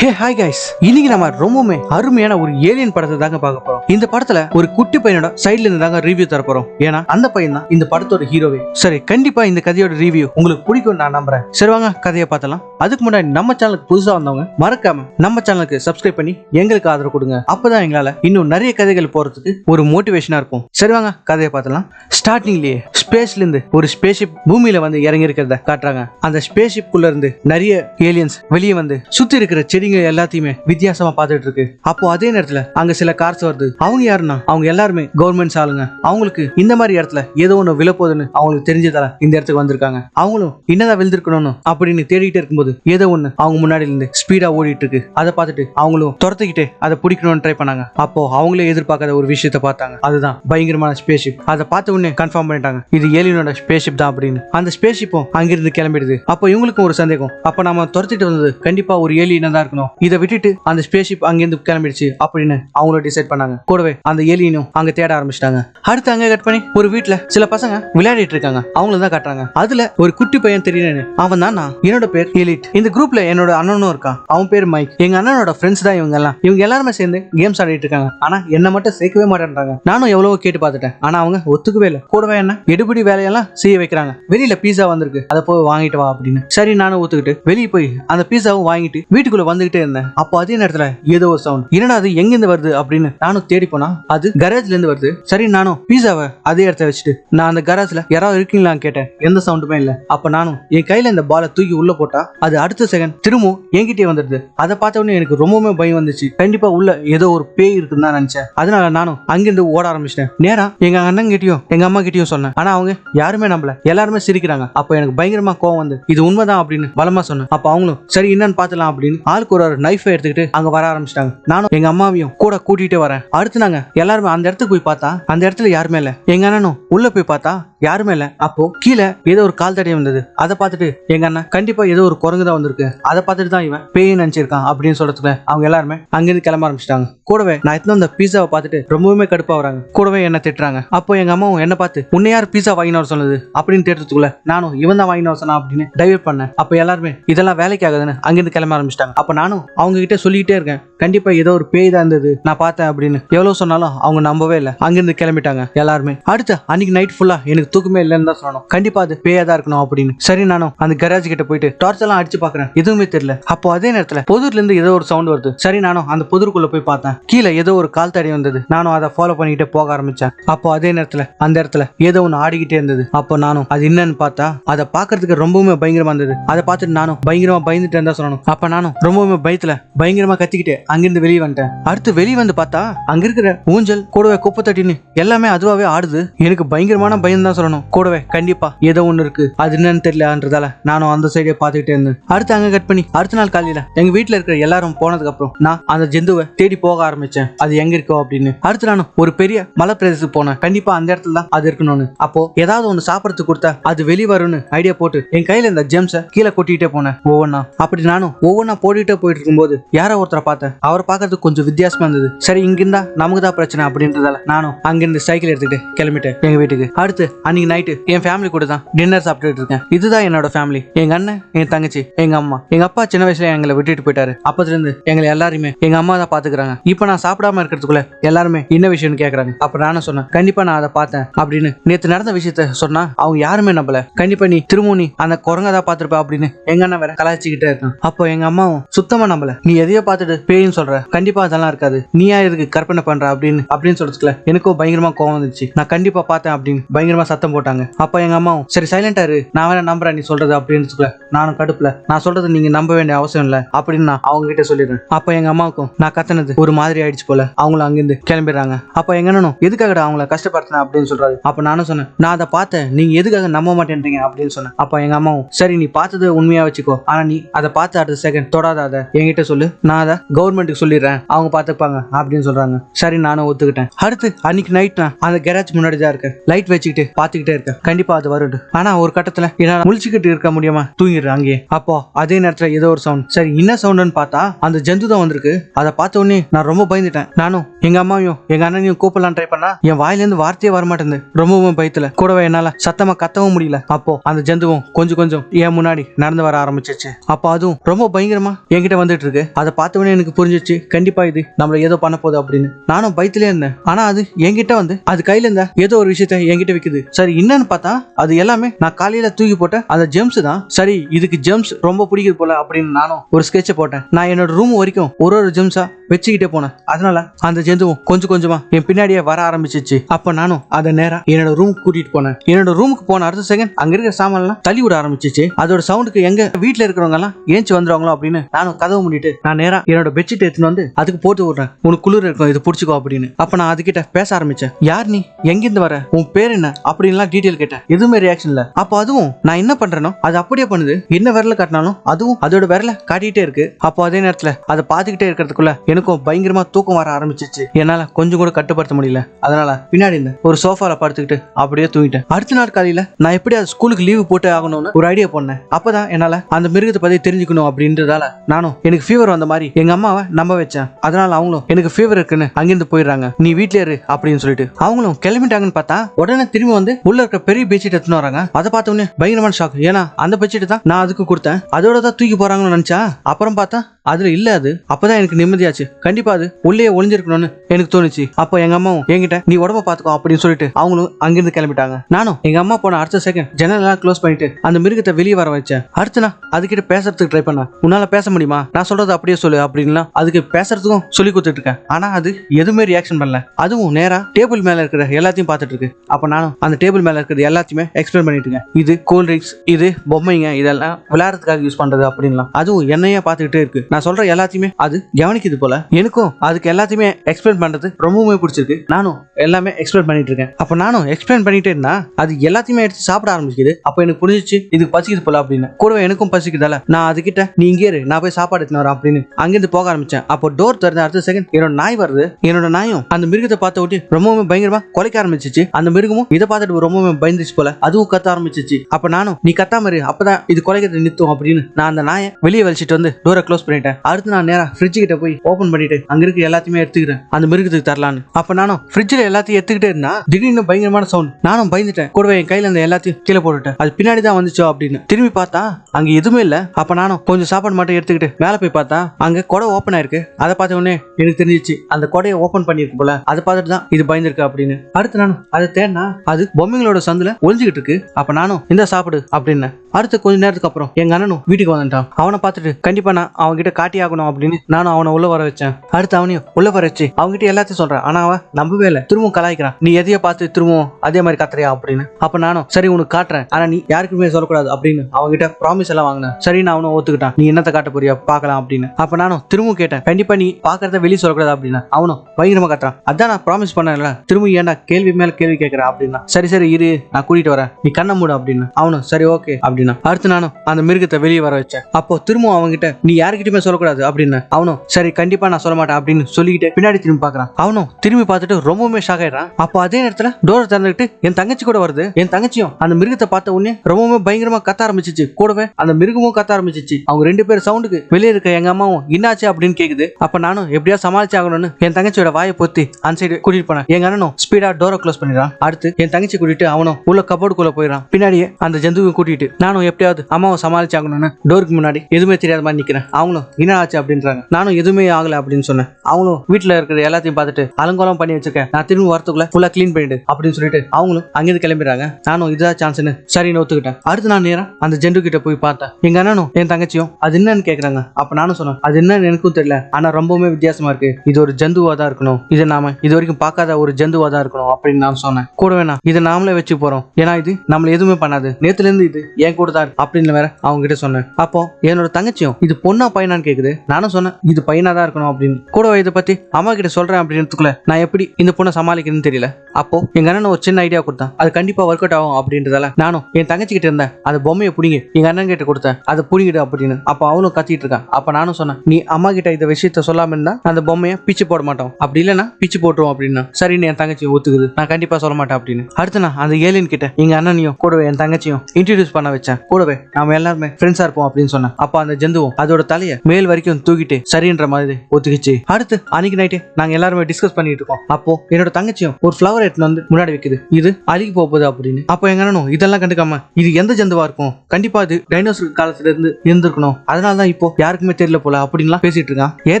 Hey hi guys இன்னைக்கு நம்ம ரொம்பவுமே அருமையான ஒரு ஏலியன் படத்தை தாங்க பார்க்க போறோம். இந்த படத்துல ஒரு குட்டி பையனோட சைடுல இருந்து தாங்க ரிவ்யூ தர போறோம். ஏன்னா அந்த பையன் தான் இந்த படத்தோட ஹீரோவே சரி கண்டிப்பா இந்த கதையோட ரிவ்யூ உங்களுக்கு பிடிக்கும் நான் நம்புறேன். சரி வாங்க கதையை பார்த்தலாம் அதுக்கு முன்னாடி நம்ம சேனலுக்கு புதுசா வந்தவங்க மறக்காம நம்ம சேனலுக்கு சப்ஸ்கிரைப் பண்ணி எங்களுக்கு ஆதரவு கொடுங்க. அப்பதான் எங்களால இன்னும் நிறைய கதைகள் போறதுக்கு ஒரு மோட்டிவேஷனா இருக்கும். சரி வாங்க கதையை பார்த்தலாம் ஸ்டார்டிங்லயே ஸ்பேஸ்ல இருந்து ஒரு ஸ்பேஸ்ஷிப் பூமியில வந்து இறங்கி இருக்கிறத காட்டுறாங்க. அந்த ஸ்பேஸ்ஷிப் குள்ள இருந்து நிறைய ஏலியன்ஸ் வெளியே வந்து சுத்தி இருக்கிற செடி செடிங்க எல்லாத்தையுமே வித்தியாசமா பார்த்துட்டு இருக்கு. அப்போ அதே நேரத்துல அங்க சில கார்ஸ் வருது. அவங்க யாருன்னா? அவங்க எல்லாருமே கவர்மெண்ட்ஸ் ஆளுங்க. அவங்களுக்கு இந்த மாதிரி இடத்துல ஏதோ ஒண்ணு விழப்போகுதுன்னு அவங்களுக்கு தெரிஞ்சதால இந்த இடத்துக்கு வந்திருக்காங்க. அவங்களும் என்னதான் விழுந்திருக்கணும்னு அப்படின்னு தேடிட்டு இருக்கும்போது ஏதோ ஒண்ணு அவங்க முன்னாடி இருந்து ஸ்பீடா ஓடிட்டு இருக்கு. அதை பார்த்துட்டு அவங்களும் துரத்துக்கிட்டு அதை பிடிக்கணும்னு ட்ரை பண்ணாங்க. அப்போ அவங்களே எதிர்பார்க்காத ஒரு விஷயத்த பார்த்தாங்க. அதுதான் பயங்கரமான ஸ்பேஸ்ஷிப் அதை பார்த்த உடனே கன்ஃபார்ம் பண்ணிட்டாங்க. இது ஏலியனோட ஸ்பேஸ்ஷிப் தான் அப்படின்னு. அந்த ஸ்பேஸ்ஷிப்பும் அங்கிருந்து கிளம்பிடுது. அப்போ இவங்களுக்கும் ஒரு சந்தேகம். அப்ப நாம துரத்திட்டு வந்தது கண்டிப்பா ஒரு ஏலியனா தான் இருக்கும் இருக்கணும் இதை விட்டுட்டு அந்த ஸ்பேஷிப் அங்கிருந்து கிளம்பிடுச்சு அப்படின்னு அவங்களும் டிசைட் பண்ணாங்க. கூடவே அந்த ஏலியனும் அங்க தேட ஆரம்பிச்சிட்டாங்க. அடுத்து அங்க கட் பண்ணி ஒரு வீட்டுல சில பசங்க விளையாடிட்டு இருக்காங்க. அவங்களும் தான் காட்டுறாங்க. அதுல ஒரு குட்டி பையன் தெரியலன்னு அவன் தான் என்னோட பேர் எலிட் இந்த குரூப்ல என்னோட அண்ணனும் இருக்கான் அவன் பேர் மைக் எங்க அண்ணனோட ஃப்ரெண்ட்ஸ் தான் இவங்க எல்லாம். இவங்க எல்லாருமே சேர்ந்து கேம்ஸ் ஆடிட்டு இருக்காங்க. ஆனா என்ன மட்டும் சேர்க்கவே மாட்டேன்றாங்க. நானும் எவ்வளவோ கேட்டு பார்த்துட்டேன். ஆனா அவங்க ஒத்துக்கவே இல்லை. கூடவே என்ன எடுபடி வேலையெல்லாம் செய்ய வைக்கிறாங்க. வெளியில பீஸா வந்திருக்கு. அதை போய் வாங்கிட்டு வா அப்படின்னு. சரி நானும் ஒத்துக்கிட்டு வெளியே போய் அந்த பீஸாவும் வாங்கிட்டு வீட்டுக்குள்ள வந்துகிட்டே இருந்தேன். அப்போ அதே நேரத்துல ஏதோ ஒரு சவுண்ட் என்னடா அது எங்கிருந்து வருது அப்படின்னு நானும் தேடி போனா அது கரேஜ்ல இருந்து வருது. சரி நானும் பீஸாவை அதே இடத்த வச்சுட்டு நான் அந்த கராஜ்ல யாராவது இருக்கீங்களான்னு கேட்டேன். எந்த சவுண்டுமே இல்ல. அப்ப நானும் என் கையில இந்த பாலை தூக்கி உள்ள போட்டா அது அடுத்த செகண்ட் திரும்பவும் என்கிட்டே வந்துடுது. அதை பார்த்த உடனே எனக்கு ரொம்பவுமே பயம் வந்துச்சு. கண்டிப்பா உள்ள ஏதோ ஒரு பேய் இருக்குன்னு தான் நினைச்சேன். அதனால நானும் அங்கிருந்து ஓட ஆரம்பிச்சிட்டேன். நேரா எங்க அண்ணன் கிட்டயும் எங்க அம்மா கிட்டயும் சொன்னேன். ஆனா அவங்க யாருமே நம்பல. எல்லாருமே சிரிக்கிறாங்க. அப்ப எனக்கு பயங்கரமா கோவம் வந்து இது உண்மைதான் அப்படின்னு பலமா சொன்னேன். அப்ப அவங்களும் சரி என்னன்னு பாத்துலாம் அப்படின்னு ஆளுக்கு ஒரு நைஃபை எடுத்துக்கிட்டு அங்க வர ஆரம்பிச்சிட்டாங்க. நானும் எங்க அம்மாவையும் கூட கூட்டிட்டு வரேன். அடுத்து நாங்க எல்லாருமே அந்த இடத்துக்கு போய் பார்த்தா அந்த இடத்துல யாருமே இல்ல. எங்க அண்ணனும் உள்ள போய் பார்த்தா யாருமே இல்ல. அப்போ கீழே ஏதோ ஒரு கால் தடை வந்தது. அதை பார்த்துட்டு எங்க அண்ணன் கண்டிப்பா ஏதோ ஒரு குரங்கு தான் வந்திருக்கு. அதை பார்த்துட்டு தான் இவன் பேய் நினைச்சிருக்கான் அப்படின்னு சொல்றதுல அவங்க எல்லாருமே அங்கிருந்து கிளம்ப ஆரம்பிச்சிட்டாங்க. கூடவே நான் எத்தனை அந்த பீஸாவை பார்த்துட்டு ரொம்பவுமே கடுப்பா வராங்க. கூடவே என்ன திட்டுறாங்க. அப்போ எங்க அம்மாவும் என்ன பார்த்து உன்னை யார் பீஸா வாங்கின வர சொன்னது? அப்படின்னு தேடுறதுக்குள்ள நானும் இவன் தான் வாங்கின வர சொன்னா அப்படின்னு டைவர்ட் பண்ணேன். அப்போ எல்லாருமே இதெல்லாம் வேலைக்கு ஆகுதுன்னு அங்கிருந்து கிளம்ப ஆரம்பிச்சிட்டாங்க. அப்போ நானும் அவங்க கிட்ட சொல்லிக்கிட்டே இருக்கேன். கண்டிப்பா ஏதோ ஒரு பேய் தான் இருந்தது. நான் பார்த்தேன் அப்படின்னு. எவ்வளவு சொன்னாலும் அவங்க நம்பவே இல்லை. அங்கிருந்து கிளம்பிட்டாங்க எல்லாருமே. அடுத்து அன்னைக்கு நைட் ஃபுல்லா எனக்கு தூக்கமே இல்லைன்னு தான் சொல்லணும். கண்டிப்பா அது பேயா தான் இருக்கணும் அப்படின்னு. சரி நானும் அந்த கராஜ் கிட்ட போயிட்டு டார்ச் எல்லாம் அடிச்சு பாக்குறேன் எதுவுமே தெரியல. அப்போ அதே நேரத்துல புதூர்ல இருந்து ஏதோ ஒரு சவுண்ட் வருது. சரி நானும் அந்த புதூருக்குள்ள போய் பார்த்தேன். கீழே ஏதோ ஒரு கால் தடி வந்தது. நானும் அதை ஃபாலோ பண்ணிக்கிட்டே போக ஆரம்பிச்சேன். அப்போ அதே நேரத்துல அந்த இடத்துல ஏதோ ஒன்று ஆடிக்கிட்டே இருந்தது. அப்போ நானும் அது என்னன்னு பார்த்தா அதை பாக்குறதுக்கு ரொம்பவுமே பயங்கரமா இருந்தது. அதை பார்த்துட்டு நானும் பயங்கரமா பயந்துட்டு இருந்தா சொல்லணும். அப்ப நானும் ரொம்பவுமே பயத்துல பயங்கரமா கத்திக்கிட்டு அங்கிருந்து வெளியே வந்துட்டேன். அடுத்து வெளியே வந்து பார்த்தா அங்க இருக்கிற ஊஞ்சல் கூடவே குப்பை தட்டின்னு எல்லாமே அதுவாவே ஆடுது. எனக்கு பயங்கரமான பயம் தான் சொல்லணும். கூடவே கண்டிப்பா ஏதோ ஒண்ணு இருக்கு. அது என்னன்னு தெரியலன்றதால நானும் அந்த சைடே பார்த்துக்கிட்டே இருந்தேன். அடுத்து அங்க கட் பண்ணி அடுத்த நாள் காலையில எங்க வீட்டுல இருக்கிற எல்லாரும் போனதுக்கு அப்புறம் நான் அந்த ஜந்துவை தேடி போக ஆரம்பிச்சேன். அது எங்க இருக்கோ அப்படின்னு. அடுத்து நானும் ஒரு பெரிய மலை பிரதேசத்துக்கு போனேன். கண்டிப்பா அந்த இடத்துல தான் அது இருக்கணும்னு. அப்போ ஏதாவது ஒண்ணு சாப்பிட்றதுக்கு கொடுத்தா அது வெளியே வரும்னு ஐடியா போட்டு என் கையில இந்த ஜெம்ஸை கீழே கொட்டிட்டே போனேன். ஒவ்வொன்னா அப்படி நானும் ஒவ்வொன்னா போட்டுட்டே போயிட்டு இருக்கும்போது யாரோ ஒருத்தரை பார்த்தேன். அவரை பார்க்கறதுக்கு கொஞ்சம் வித்தியாசமா இருந்தது. சரி இங்கிருந்தா நமக்கு தான் பிரச்சனை அப்படின்றதால நானும் அங்கிருந்து சைக்கிள் எடுத்துக்கிட்டு கிளம்பிட்டேன் எங்க வீட்டுக்கு. அடுத்து அன்னைக்கு நைட்டு என் ஃபேமிலி கூட தான் டின்னர் சாப்பிட்டுட்டு இருக்கேன். இதுதான் என்னோட ஃபேமிலி எங்க அண்ணன் என் தங்கச்சி எங்க அம்மா. எங்க அப்பா சின்ன வயசுல எங்களை விட்டுட்டு போயிட்டாரு. அப்பத்துல இருந்து எங்களை எல்லாருமே எங்க அம்மா தான் பாத்துக்கிறாங்க இப்போ நான் சாப்பிடாம இருக்கிறதுக்குள்ள எல்லாருமே என்ன விஷயம்னு கேக்குறாங்க. அப்ப நானும் சொன்னேன் கண்டிப்பா நான் அதை பார்த்தேன் அப்படின்னு. நேத்து நடந்த விஷயத்த சொன்னா அவங்க யாருமே நம்பல. கண்டிப்பா நீ திரும்ப நீ அந்த குரங்க தான் பாத்திருப்ப அப்படின்னு எங்க அண்ணன் வேற கலாய்ச்சிக்கிட்டே இருக்கான். அப்போ எங்க அம்மாவும் சுத்தமா நம்பல. நீ எதையோ பார்த்துட்டு பேயின்னு சொல்ற. கண்டிப்பா அதெல்லாம் இருக்காது. நீயா இதுக்கு கற்பனை பண்ற அப்படின்னு அப்படின்னு சொல்றதுக்குல எனக்கும் பயங்கரமா கோவம் வந்துச்சு. நான் கண்டிப்பா பார்த்தேன் அப்படின்னு பயங்கரமா சத்தம் போட்டாங்க. அப்ப எங்க அம்மாவும் சரி சைலண்டா இரு. நான் வேணா நம்புறேன் நீ சொல்றது அப்படின்னு நானும் கடுப்புல நான் சொல்றது நீங்க நம்ப வேண்டிய அவசியம் இல்ல அப்படின்னு நான் அவங்க கிட்ட சொல்லிடுறேன். அப்ப எங்க அம்மாவுக்கும் நான் கத்தனது ஒரு மாதிரி ஆயிடுச்சு போல. அவங்களும் அங்கிருந்து கிளம்பிடுறாங்க. அப்ப எங்க எதுக்காகடா அவங்கள கஷ்டப்படுத்தின? அப்படின்னு சொல்றாரு. அப்ப நானும் சொன்னேன் நான் அதை பார்த்தேன். நீங்க எதுக்காக நம்ப மாட்டேன்றீங்க? அப்படின்னு சொன்னேன். அப்ப எங்க அம்மாவும் சரி நீ பார்த்தது உண்மையா வச்சுக்கோ. ஆனா நீ அதை பார்த்து அடுத்த செகண்ட் தொடாத அதை என்கிட்ட சொல்லு. நான் அதை கவர்மெண்ட்டுக்கு சொல்லிடுறேன். அவங்க பார்த்துப்பாங்க அப்படின்னு சொல்றாங்க. சரி நானும் ஒத்துக்கிட்டேன். அடுத்து அன்னைக்கு நைட் நான் அந்த கேரேஜ் முன்னாடி தான் இருக்கேன். லைட் வச்சுக்கிட்டு பார்த்துக்கிட்டே இருக்கேன். கண்டிப்பா அது வரும் ஆனா ஒரு கட்டத்துல என்னால முழிச்சுக்கிட்டு இருக்க முடியாம தூங்கிடுறேன் அங்கேயே. அப்போ அதே நேரத்துல ஏதோ ஒரு சவுண்ட் சரி என்ன சவுண்டுன்னு பார்த்தா அந்த ஜந்து தான் வந்திருக்கு. அதை பார்த்த உடனே நான் ரொம்ப பயந்துட்டேன். நானும் எங்க அம்மாவையும் எங்க அண்ணனையும் கூப்பிடலாம் ட்ரை பண்ணா என் வாயிலேருந்து வார்த்தையே வர மாட்டேங்குது ரொம்பவும் பயத்துல. கூடவே என்னால சத்தமா கத்தவும் முடியல. அப்போ அந்த ஜந்துவும் கொஞ்சம் கொஞ்சம் என் முன்னாடி நடந்து வர ஆரம்பிச்சிச்சு அப்போ அதுவும் ரொம்ப பயங்கரமா என்கிட்ட வந்துட்டு இருக்கு அதை பார்த்தவொடனே எனக்கு புரிஞ்சிச்சு கண்டிப்பா இது நம்மள ஏதோ பண்ண போகுது அப்படின்னு. நானும் பயத்திலே இருந்தேன். ஆனா அது என்கிட்ட வந்து அது கையில இருந்த ஏதோ ஒரு விஷயத்த என்கிட்ட விக்குது. சரி என்னன்னு பார்த்தா அது எல்லாமே நான் காலையில தூக்கி போட்ட அந்த ஜெம்ஸ் தான். சரி இதுக்கு ஜெம்ஸ் ரொம்ப பிடிக்குது போல அப்படின்னு நானும் ஒரு ஸ்கெட்சை போட்டேன். நான் என்னோட ரூம் வரைக்கும் ஒரு ஒரு ஜெம்ஸா வச்சுக்கிட்டே போனேன். அதனால அந்த ஜந்துவும் கொஞ்சம் கொஞ்சமா என் பின்னாடியே வர ஆரம்பிச்சிச்சு. அப்ப நானும் அதை நேரா என்னோட ரூமுக்கு கூட்டிட்டு போனேன். என்னோட ரூமுக்கு போன அடுத்த செகண்ட் அங்க இருக்கிற சாமான்லாம் தள்ளி விட ஆரம்பிச்சிச்சு. அதோட சவுண்டுக்கு எங்க வீட்டுல இருக்கிறவங்க எல்லாம் ஏஞ்சி வந்துருவாங்களோ அப்படின்னு நானும் கதவு மூடிட்டு நான் நேரா என்னோட பெட்ஷீட் எடுத்துன்னு வந்து அதுக்கு போட்டு விடுறேன். உனக்கு குளிர் இருக்கும் இது பிடிச்சிக்கோ அப்படின்னு. அப்ப நான் அதுகிட்ட பேச ஆரம்பிச்சேன். யார் நீ? எங்கிருந்து வர? உன் பேர் என்ன? அப்படின்லாம் டீட்டெயில் கேட்டேன். எதுவுமே ரியாக்ஷன் இல்ல. அப்போ அதுவும் நான் என்ன பண்றேனோ அது அப்படியே பண்ணுது. என்ன விரல காட்டினாலும் அதுவும் அதோட விரல காட்டிட்டே இருக்கு. அப்போ அதே நேரத்துல அதை பார்த்துக்கிட்டே இருக்கிறதுக்குள்ள எனக்கும் பயங்கரமா தூக்கம் வர ஆரம்பிச்சிச்சு. என்னால கொஞ்சம் கூட கட்டுப்படுத்த முடியல. அதனால பின்னாடி இருந்தேன். ஒரு சோஃபால படுத்துக்கிட்டு அப்படியே தூங்கிட்டேன். அடுத்த நாள் காலையில நான் எப்படி அது ஸ்கூலுக்கு லீவு போட்டு ஆகணும்னு ஒரு ஐடியா பண்ணேன் அப்பதான் என்னால அந்த மிருகத்தை பத்தி தெரிஞ்சுக்கணும் அப்படின்றதால நானும் எனக்கு ஃபீவர் வந்த மாதிரி எங்க அம்மாவை நம்ப வச்சேன். அதனால அவங்களும் எனக்கு ஃபீவர் இருக்குன்னு அங்கிருந்து போயிடுறாங்க. நீ வீட்லயே இரு அப்படின்னு சொல்லிட்டு. அவங்களும் கிளம்பிட்டாங்கன்னு பார்த்தா உடனே திரும்பி வந்து உள்ள இருக்க பெரிய பெட்ஷீட் எடுத்துன்னு வராங்க. அதை பார்த்தோன்னே பயங்கரமான ஷாக் ஏன்னா அந்த பெட்ஷீட் தான் நான் அதுக்கு கொடுத்தேன். அதோட தான் தூக்கி போறாங்கன்னு நினைச்சா அப்புறம் பார்த்தா அதுல இல்ல அது. அப்பதான் எனக்கு நிம்மதியாச்சு. கண்டிப்பா அது உள்ளே ஒளிஞ்சிருக்கணும்னு எனக்கு தோணுச்சு. அப்போ எங்க அம்மாவும் என்கிட்ட நீ உடம்ப பாத்துக்கோ அப்படின்னு சொல்லிட்டு அவங்களும் அங்கிருந்து கிளம்பிட்டாங்க. நானும் எங்க அம்மா போன அடுத்த செகண்ட் ஜன்னல் எல்லாம் க்ளோஸ் பண்ணிட்டு அந்த மிருகத்தை வெளியே வர வச்சேன். அடுத்து நான் அதுகிட்ட பேசுறதுக்கு ட்ரை பண்ணேன். உன்னால பேச முடியுமா? நான் சொல்றது அப்படியே சொல்லு அப்படின்லாம் அதுக்கு பேசுறதுக்கும் சொல்லி கொடுத்துட்டு இருக்கேன் ஆனா அது எதுவுமே ரியாக்ஷன் பண்ணல. அதுவும் நேரா டேபிள் மேல இருக்கிற எல்லாத்தையும் பார்த்துட்டு இருக்கு அப்ப நானும் அந்த டேபிள் மேல இருக்கிறது எல்லாத்தையுமே எக்ஸ்பிளைன் பண்ணிட்டு இருக்கேன் இது கூல் ட்ரிங்க்ஸ் இது பொம்மைங்க இதெல்லாம் விளையாடுறதுக்காக யூஸ் பண்றது அப்படின்லாம் அதுவும் என்னையே பார்த்துக்கிட்டே இருக்கு. நான் சொல்ற எல்லாத்தையுமே அது கவனிக்குது போல. எனக்கும் அதுக்கு எல்லாத்தையுமே எக்ஸ்பிளைன் பண்றது ரொம்பவுமே பிடிச்சிருக்கு. நானும் எல்லாமே எக்ஸ்பிளைன் பண்ணிட்டு இருக்கேன் அப்ப நானும் எக்ஸ்பிளைன் பண்ணிட்டே இருந்தா அது எல்லாத்தையுமே எடுத்து சாப்பிட ஆரம்பிக்குது. அப்ப எனக்கு புரிஞ்சிச்சு இதுக்கு பசிக்குது போல அப்படின்னு. கூடவே எனக்கும் பசிக்குதால நான் அதுக்கிட்ட நீ இங்கே நான் போய் சாப்பாடு எடுத்துன்னு வரேன் அப்படின்னு அங்கிருந்து போக ஆரம்பிச்சேன். அப்போ டோர் திறந்த அடுத்த செகண்ட் என்னோட நாய் வருது. என்னோட நாயும் அந்த மிருகத்தை பார்த்த விட்டு ரொம்பவுமே பயங்கரமா குலைக்க ஆரம்பிச்சிச்சு. அந்த மிருகமும் இதை பார்த்துட்டு ரொம்பவுமே பயந்துச்சு போல. அதுவும் கத்த ஆரம்பிச்சிச்சு. அப்ப நானும் நீ கத்தாம இரு. அப்பதான் இது குலைக்கிறது நிறுத்தும் அப்படின்னு நான் அந்த நாயை வெளியே வலிச்சிட்டு வந்து டோரை க்ளோஸ் பண்ணிட்டேன். அடுத்து நான் நேரா ஃப்ரிட்ஜ் கிட்ட போய் ஓபன் பண்ணிட்டு அங்க இருக்க எல்லாத்தையுமே எடுத்துக்கிறேன். அந்த மிருகத்துக்கு தரலான்னு. அப்ப நானும் ஃப்ரிட்ஜ்ல எல்லாத்தையும் எடுத்துக்கிட்டே இருந்தா திடீர்னு பயங்கரமான சவுண்ட் நானும் பயந்துட்டேன். கூடவே என் கையில அந்த எல்லாத்தையும் கீழே போட்டுட்டேன். அது பின்னாடி தான் வந்துச்சோ அப்படின்னு. திரும்பி பார்த்தா அங்க எதுவுமே இல்ல. அப்ப நானும் கொஞ்சம் சாப்பாடு மட்டும் எடுத்துக்கிட்டு மேலே போய் பார்த்தா அங்கே கொடை ஓப்பன் ஆயிருக்கு. அதை பார்த்த உடனே எனக்கு தெரிஞ்சிச்சு அந்த கொடையை ஓப்பன் பண்ணிருக்கு போல. அதை பார்த்துட்டு தான் இது பயந்துருக்கு அப்படின்னு. அடுத்து நானும் அதை தேடினா அது பொம்மைங்களோட சந்தில் ஒழிஞ்சுக்கிட்டு இருக்கு. அப்போ நானும் இந்த சாப்பிடு அப்படின்னு. அடுத்து கொஞ்ச நேரத்துக்கு அப்புறம் எங்க அண்ணனும் வீட்டுக்கு வந்துட்டான். அவனை பார்த்துட்டு கண்டிப்பா நான் அவன்கிட்ட காட்டி ஆகணும் அப்படின்னு நானும் அவனை உள்ள வர வச்சேன். அடுத்து அவனையும் உள்ள வர வச்சு அவன்கிட்ட எல்லாத்தையும் சொல்றேன். ஆனா அவன் நம்பவே இல்லை. திரும்பவும் கலாய்க்கிறான். நீ எதையோ பார்த்து திரும்பவும் அதே மாதிரி கத்துறியா அப்படின்னு. அப்ப நானும் சரி உனக்கு காட்டுறேன். ஆனா நீ யாருக்குமே சொல்லக்கூடாது அப்படின்னு அவன்கிட்ட ப்ராமிஸ் எல்லாம் வாங்கினேன். சரி நான் அவனை ஒத்துக்கிட்டான். நீ என்னத்தை காட்ட போறியா? பார்க்கலாம் அப்படின்னு. அப்போ நானும் திரும்பவும் கேட்டேன் கண்டிப்பாக நீ பார்க்கறத வெளியே சொல்லக்கூடாது? அப்படின்னு. அவனும் பயங்கரமாக கத்துறான். அதான் நான் ப்ராமிஸ் பண்ணல திரும்ப ஏன்டா கேள்வி மேலே கேள்வி கேட்குறேன் அப்படின்னா. சரி சரி இரு. நான் கூட்டிகிட்டு வரேன். நீ கண்ணை மூடு அப்படின்னு. அவனும் சரி ஓகே அப்படின்னா. அடுத்து நானும் அந்த மிருகத்தை வெளியே வர வச்சேன். அப்போ திரும்பவும் அவன்கிட்ட நீ யாருக்கிட்டயுமே சொல்லக்கூடாது அப்படின்னு. அவனும் சரி கண்டிப்பாக நான் சொல்ல மாட்டேன் அப்படின்னு சொல்லிக்கிட்டு பின்னாடி திரும்பி பார்க்குறான். அவனும் திரும்பி பார்த்துட்டு ரொம்பவுமே ஷாக் ஆயிடுறான். அப்போ அதே நேரத்தில் டோரை திறந்துக்கிட்டு என் தங்கச்சி கூட வருது. என் தங்கச்சியும் அந்த மிருகத்தை பார்த்த உடனே ரொம்பவுமே பயங்கரமாக கத்த ஆரம்பிச்சிச்சு. கூடவே அந்த மிருகமும் கத்த ஆரம்பிச்சிச்சு. அவங்க ரெண்டு பேர் சவுண்டுக்கு வெளியே இருக்க எங்க அம்மாவும் என்னாச்சு? அப்படின்னு கேக்குது. அப்ப நானும் எப்படியா சமாளிச்சு ஆகணும்னு என் தங்கச்சியோட வாயை பொத்தி அந்த சைடு கூட்டிட்டு போனேன். எங்க அண்ணனும் ஸ்பீடா டோரை க்ளோஸ் பண்ணிடுறான். அடுத்து என் தங்கச்சி கூட்டிட்டு அவனும் உள்ள கபோர்டுக்குள்ள போயிடறான். பின்னாடியே அந்த ஜந்துவையும் கூட்டிட்டு நானும் எப்படியாவது அம்மாவை சமாளிச்சு ஆகணும்னு டோருக்கு முன்னாடி எதுவுமே தெரியாத மாதிரி நிக்கிறேன். அவங்களும் என்ன ஆச்சு அப்படின்றாங்க. நானும் எதுவுமே ஆகல அப்படின்னு சொன்னேன். அவங்களும் வீட்டுல இருக்கிற எல்லாத்தையும் பார்த்துட்டு அலங்கோலம் பண்ணி வச்சிருக்கேன். நான் திரும்ப வரத்துக்குள்ள ஃபுல்லா க்ளீன் பண்ணிட்டு அப்படின்னு சொல்லிட்டு அவங்களும் அங்கிருந்து கிளம்பிடுறாங்க. நானும் இதுதான் சான்ஸ்னு சரின்னு ஒத்துக்கிட்டேன். அடுத்து நான் நேரம் அந்த ஜெண்டு கிட்ட போய் பார்த்தேன் எங்க அண்ணனும் என் தங்கச்சியும் அது என்னன்னு கேக்குறாங்க. அப்ப நானும் சொன்னேன் அது என்னன்னு எனக்கும் தெரியல. ஆனா ரொம்பவுமே வித்தியாசமா இருக்கு. இது ஒரு ஜந்துவா தான் இருக்கணும். இது நாம இது வரைக்கும் பார்க்காத ஒரு ஜந்துவா தான் இருக்கணும். அப்படின்னு நான் சொன்னேன். கூட வேணாம். இதை நாமளே வச்சு போறோம். ஏன்னா இது நம்மள எதுவுமே பண்ணாது. நேத்துல இருந்து இது என் கூட தான் அப்படின்னு வேற அவங்க கிட்ட சொன்னேன். அப்போ என்னோட தங்கச்சியும் இது பொண்ணா பையனான்னு கேக்குது. நானும் சொன்னேன் இது பையனா தான் இருக்கணும். அப்படின்னு. கூட இதை பத்தி அம்மா கிட்ட சொல்றேன் அப்படின்றதுக்குள்ள நான் எப்படி இந்த பொண்ணை சமாளிக்கிறேன்னு தெரியல. அப்போ எங்க அண்ணன் ஒரு சின்ன ஐடியா கொடுத்தான். அது கண்டிப்பா ஒர்க் அவுட் ஆகும் அப்படின்றதால நானும் என் தங்கச்சி கிட்ட இருந்தேன். அந்த பொம்மையை பிடிங்க எங்க அண்ணன் கிட்ட கொடுத்தேன். அதை பிடிங்கிடு அப்படின்னு. அப்போ அவனும் கத்திட்டு இருக்கான் அப்ப நானும் சொன்னேன் நீ அம்மா கிட்ட இந்த விஷயத்த சொல்லாம இருந்தா அந்த பொம்மையை பிச்சு போட மாட்டோம். அப்படி இல்லைன்னா பிச்சு போட்டுருவோம் அப்படின்னா. சரின்னு என் தங்கச்சி ஒத்துக்குது. நான் கண்டிப்பா சொல்ல மாட்டேன் அப்படின்னு. அடுத்து நான் அந்த ஏலியன் கிட்ட எங்க அண்ணனையும் கூடவே என் தங்கச்சியும் இன்ட்ரடியூஸ் பண்ண வச்சேன். கூடவே நாம எல்லாருமே ஃப்ரெண்ட்ஸா இருப்போம் அப்படின்னு சொன்னேன். அப்போ அந்த ஜந்துவும் அதோட தலையை மேல் வரைக்கும் தூக்கிட்டு சரின்ற மாதிரி ஒத்துக்கிச்சு. அடுத்து அன்னைக்கு நைட்டு நாங்க எல்லாருமே டிஸ்கஸ் பண்ணிட்டு இருக்கோம். அப்போ என்னோட தங்கச்சியும் ஒரு ஃபிளவர் எடுத்துன்னு வந்து முன்னாடி வைக்குது. இது அழுகி போகுது அப்படின்னு. அப்போ எங்க அண்ணனும் இதெல்லாம் கண்டுக்காம இது எந்த ஜந்துவா இருக்கும்? கண்டிப்பா இது டைனோசர் காலத்துல இருந்து இருந்திருக்கணும். அதனால தான் இப்போ யாருக்குமே தெரியல போல அப்படின்லாம் பேசிட்டு இருக்கான். ஏன்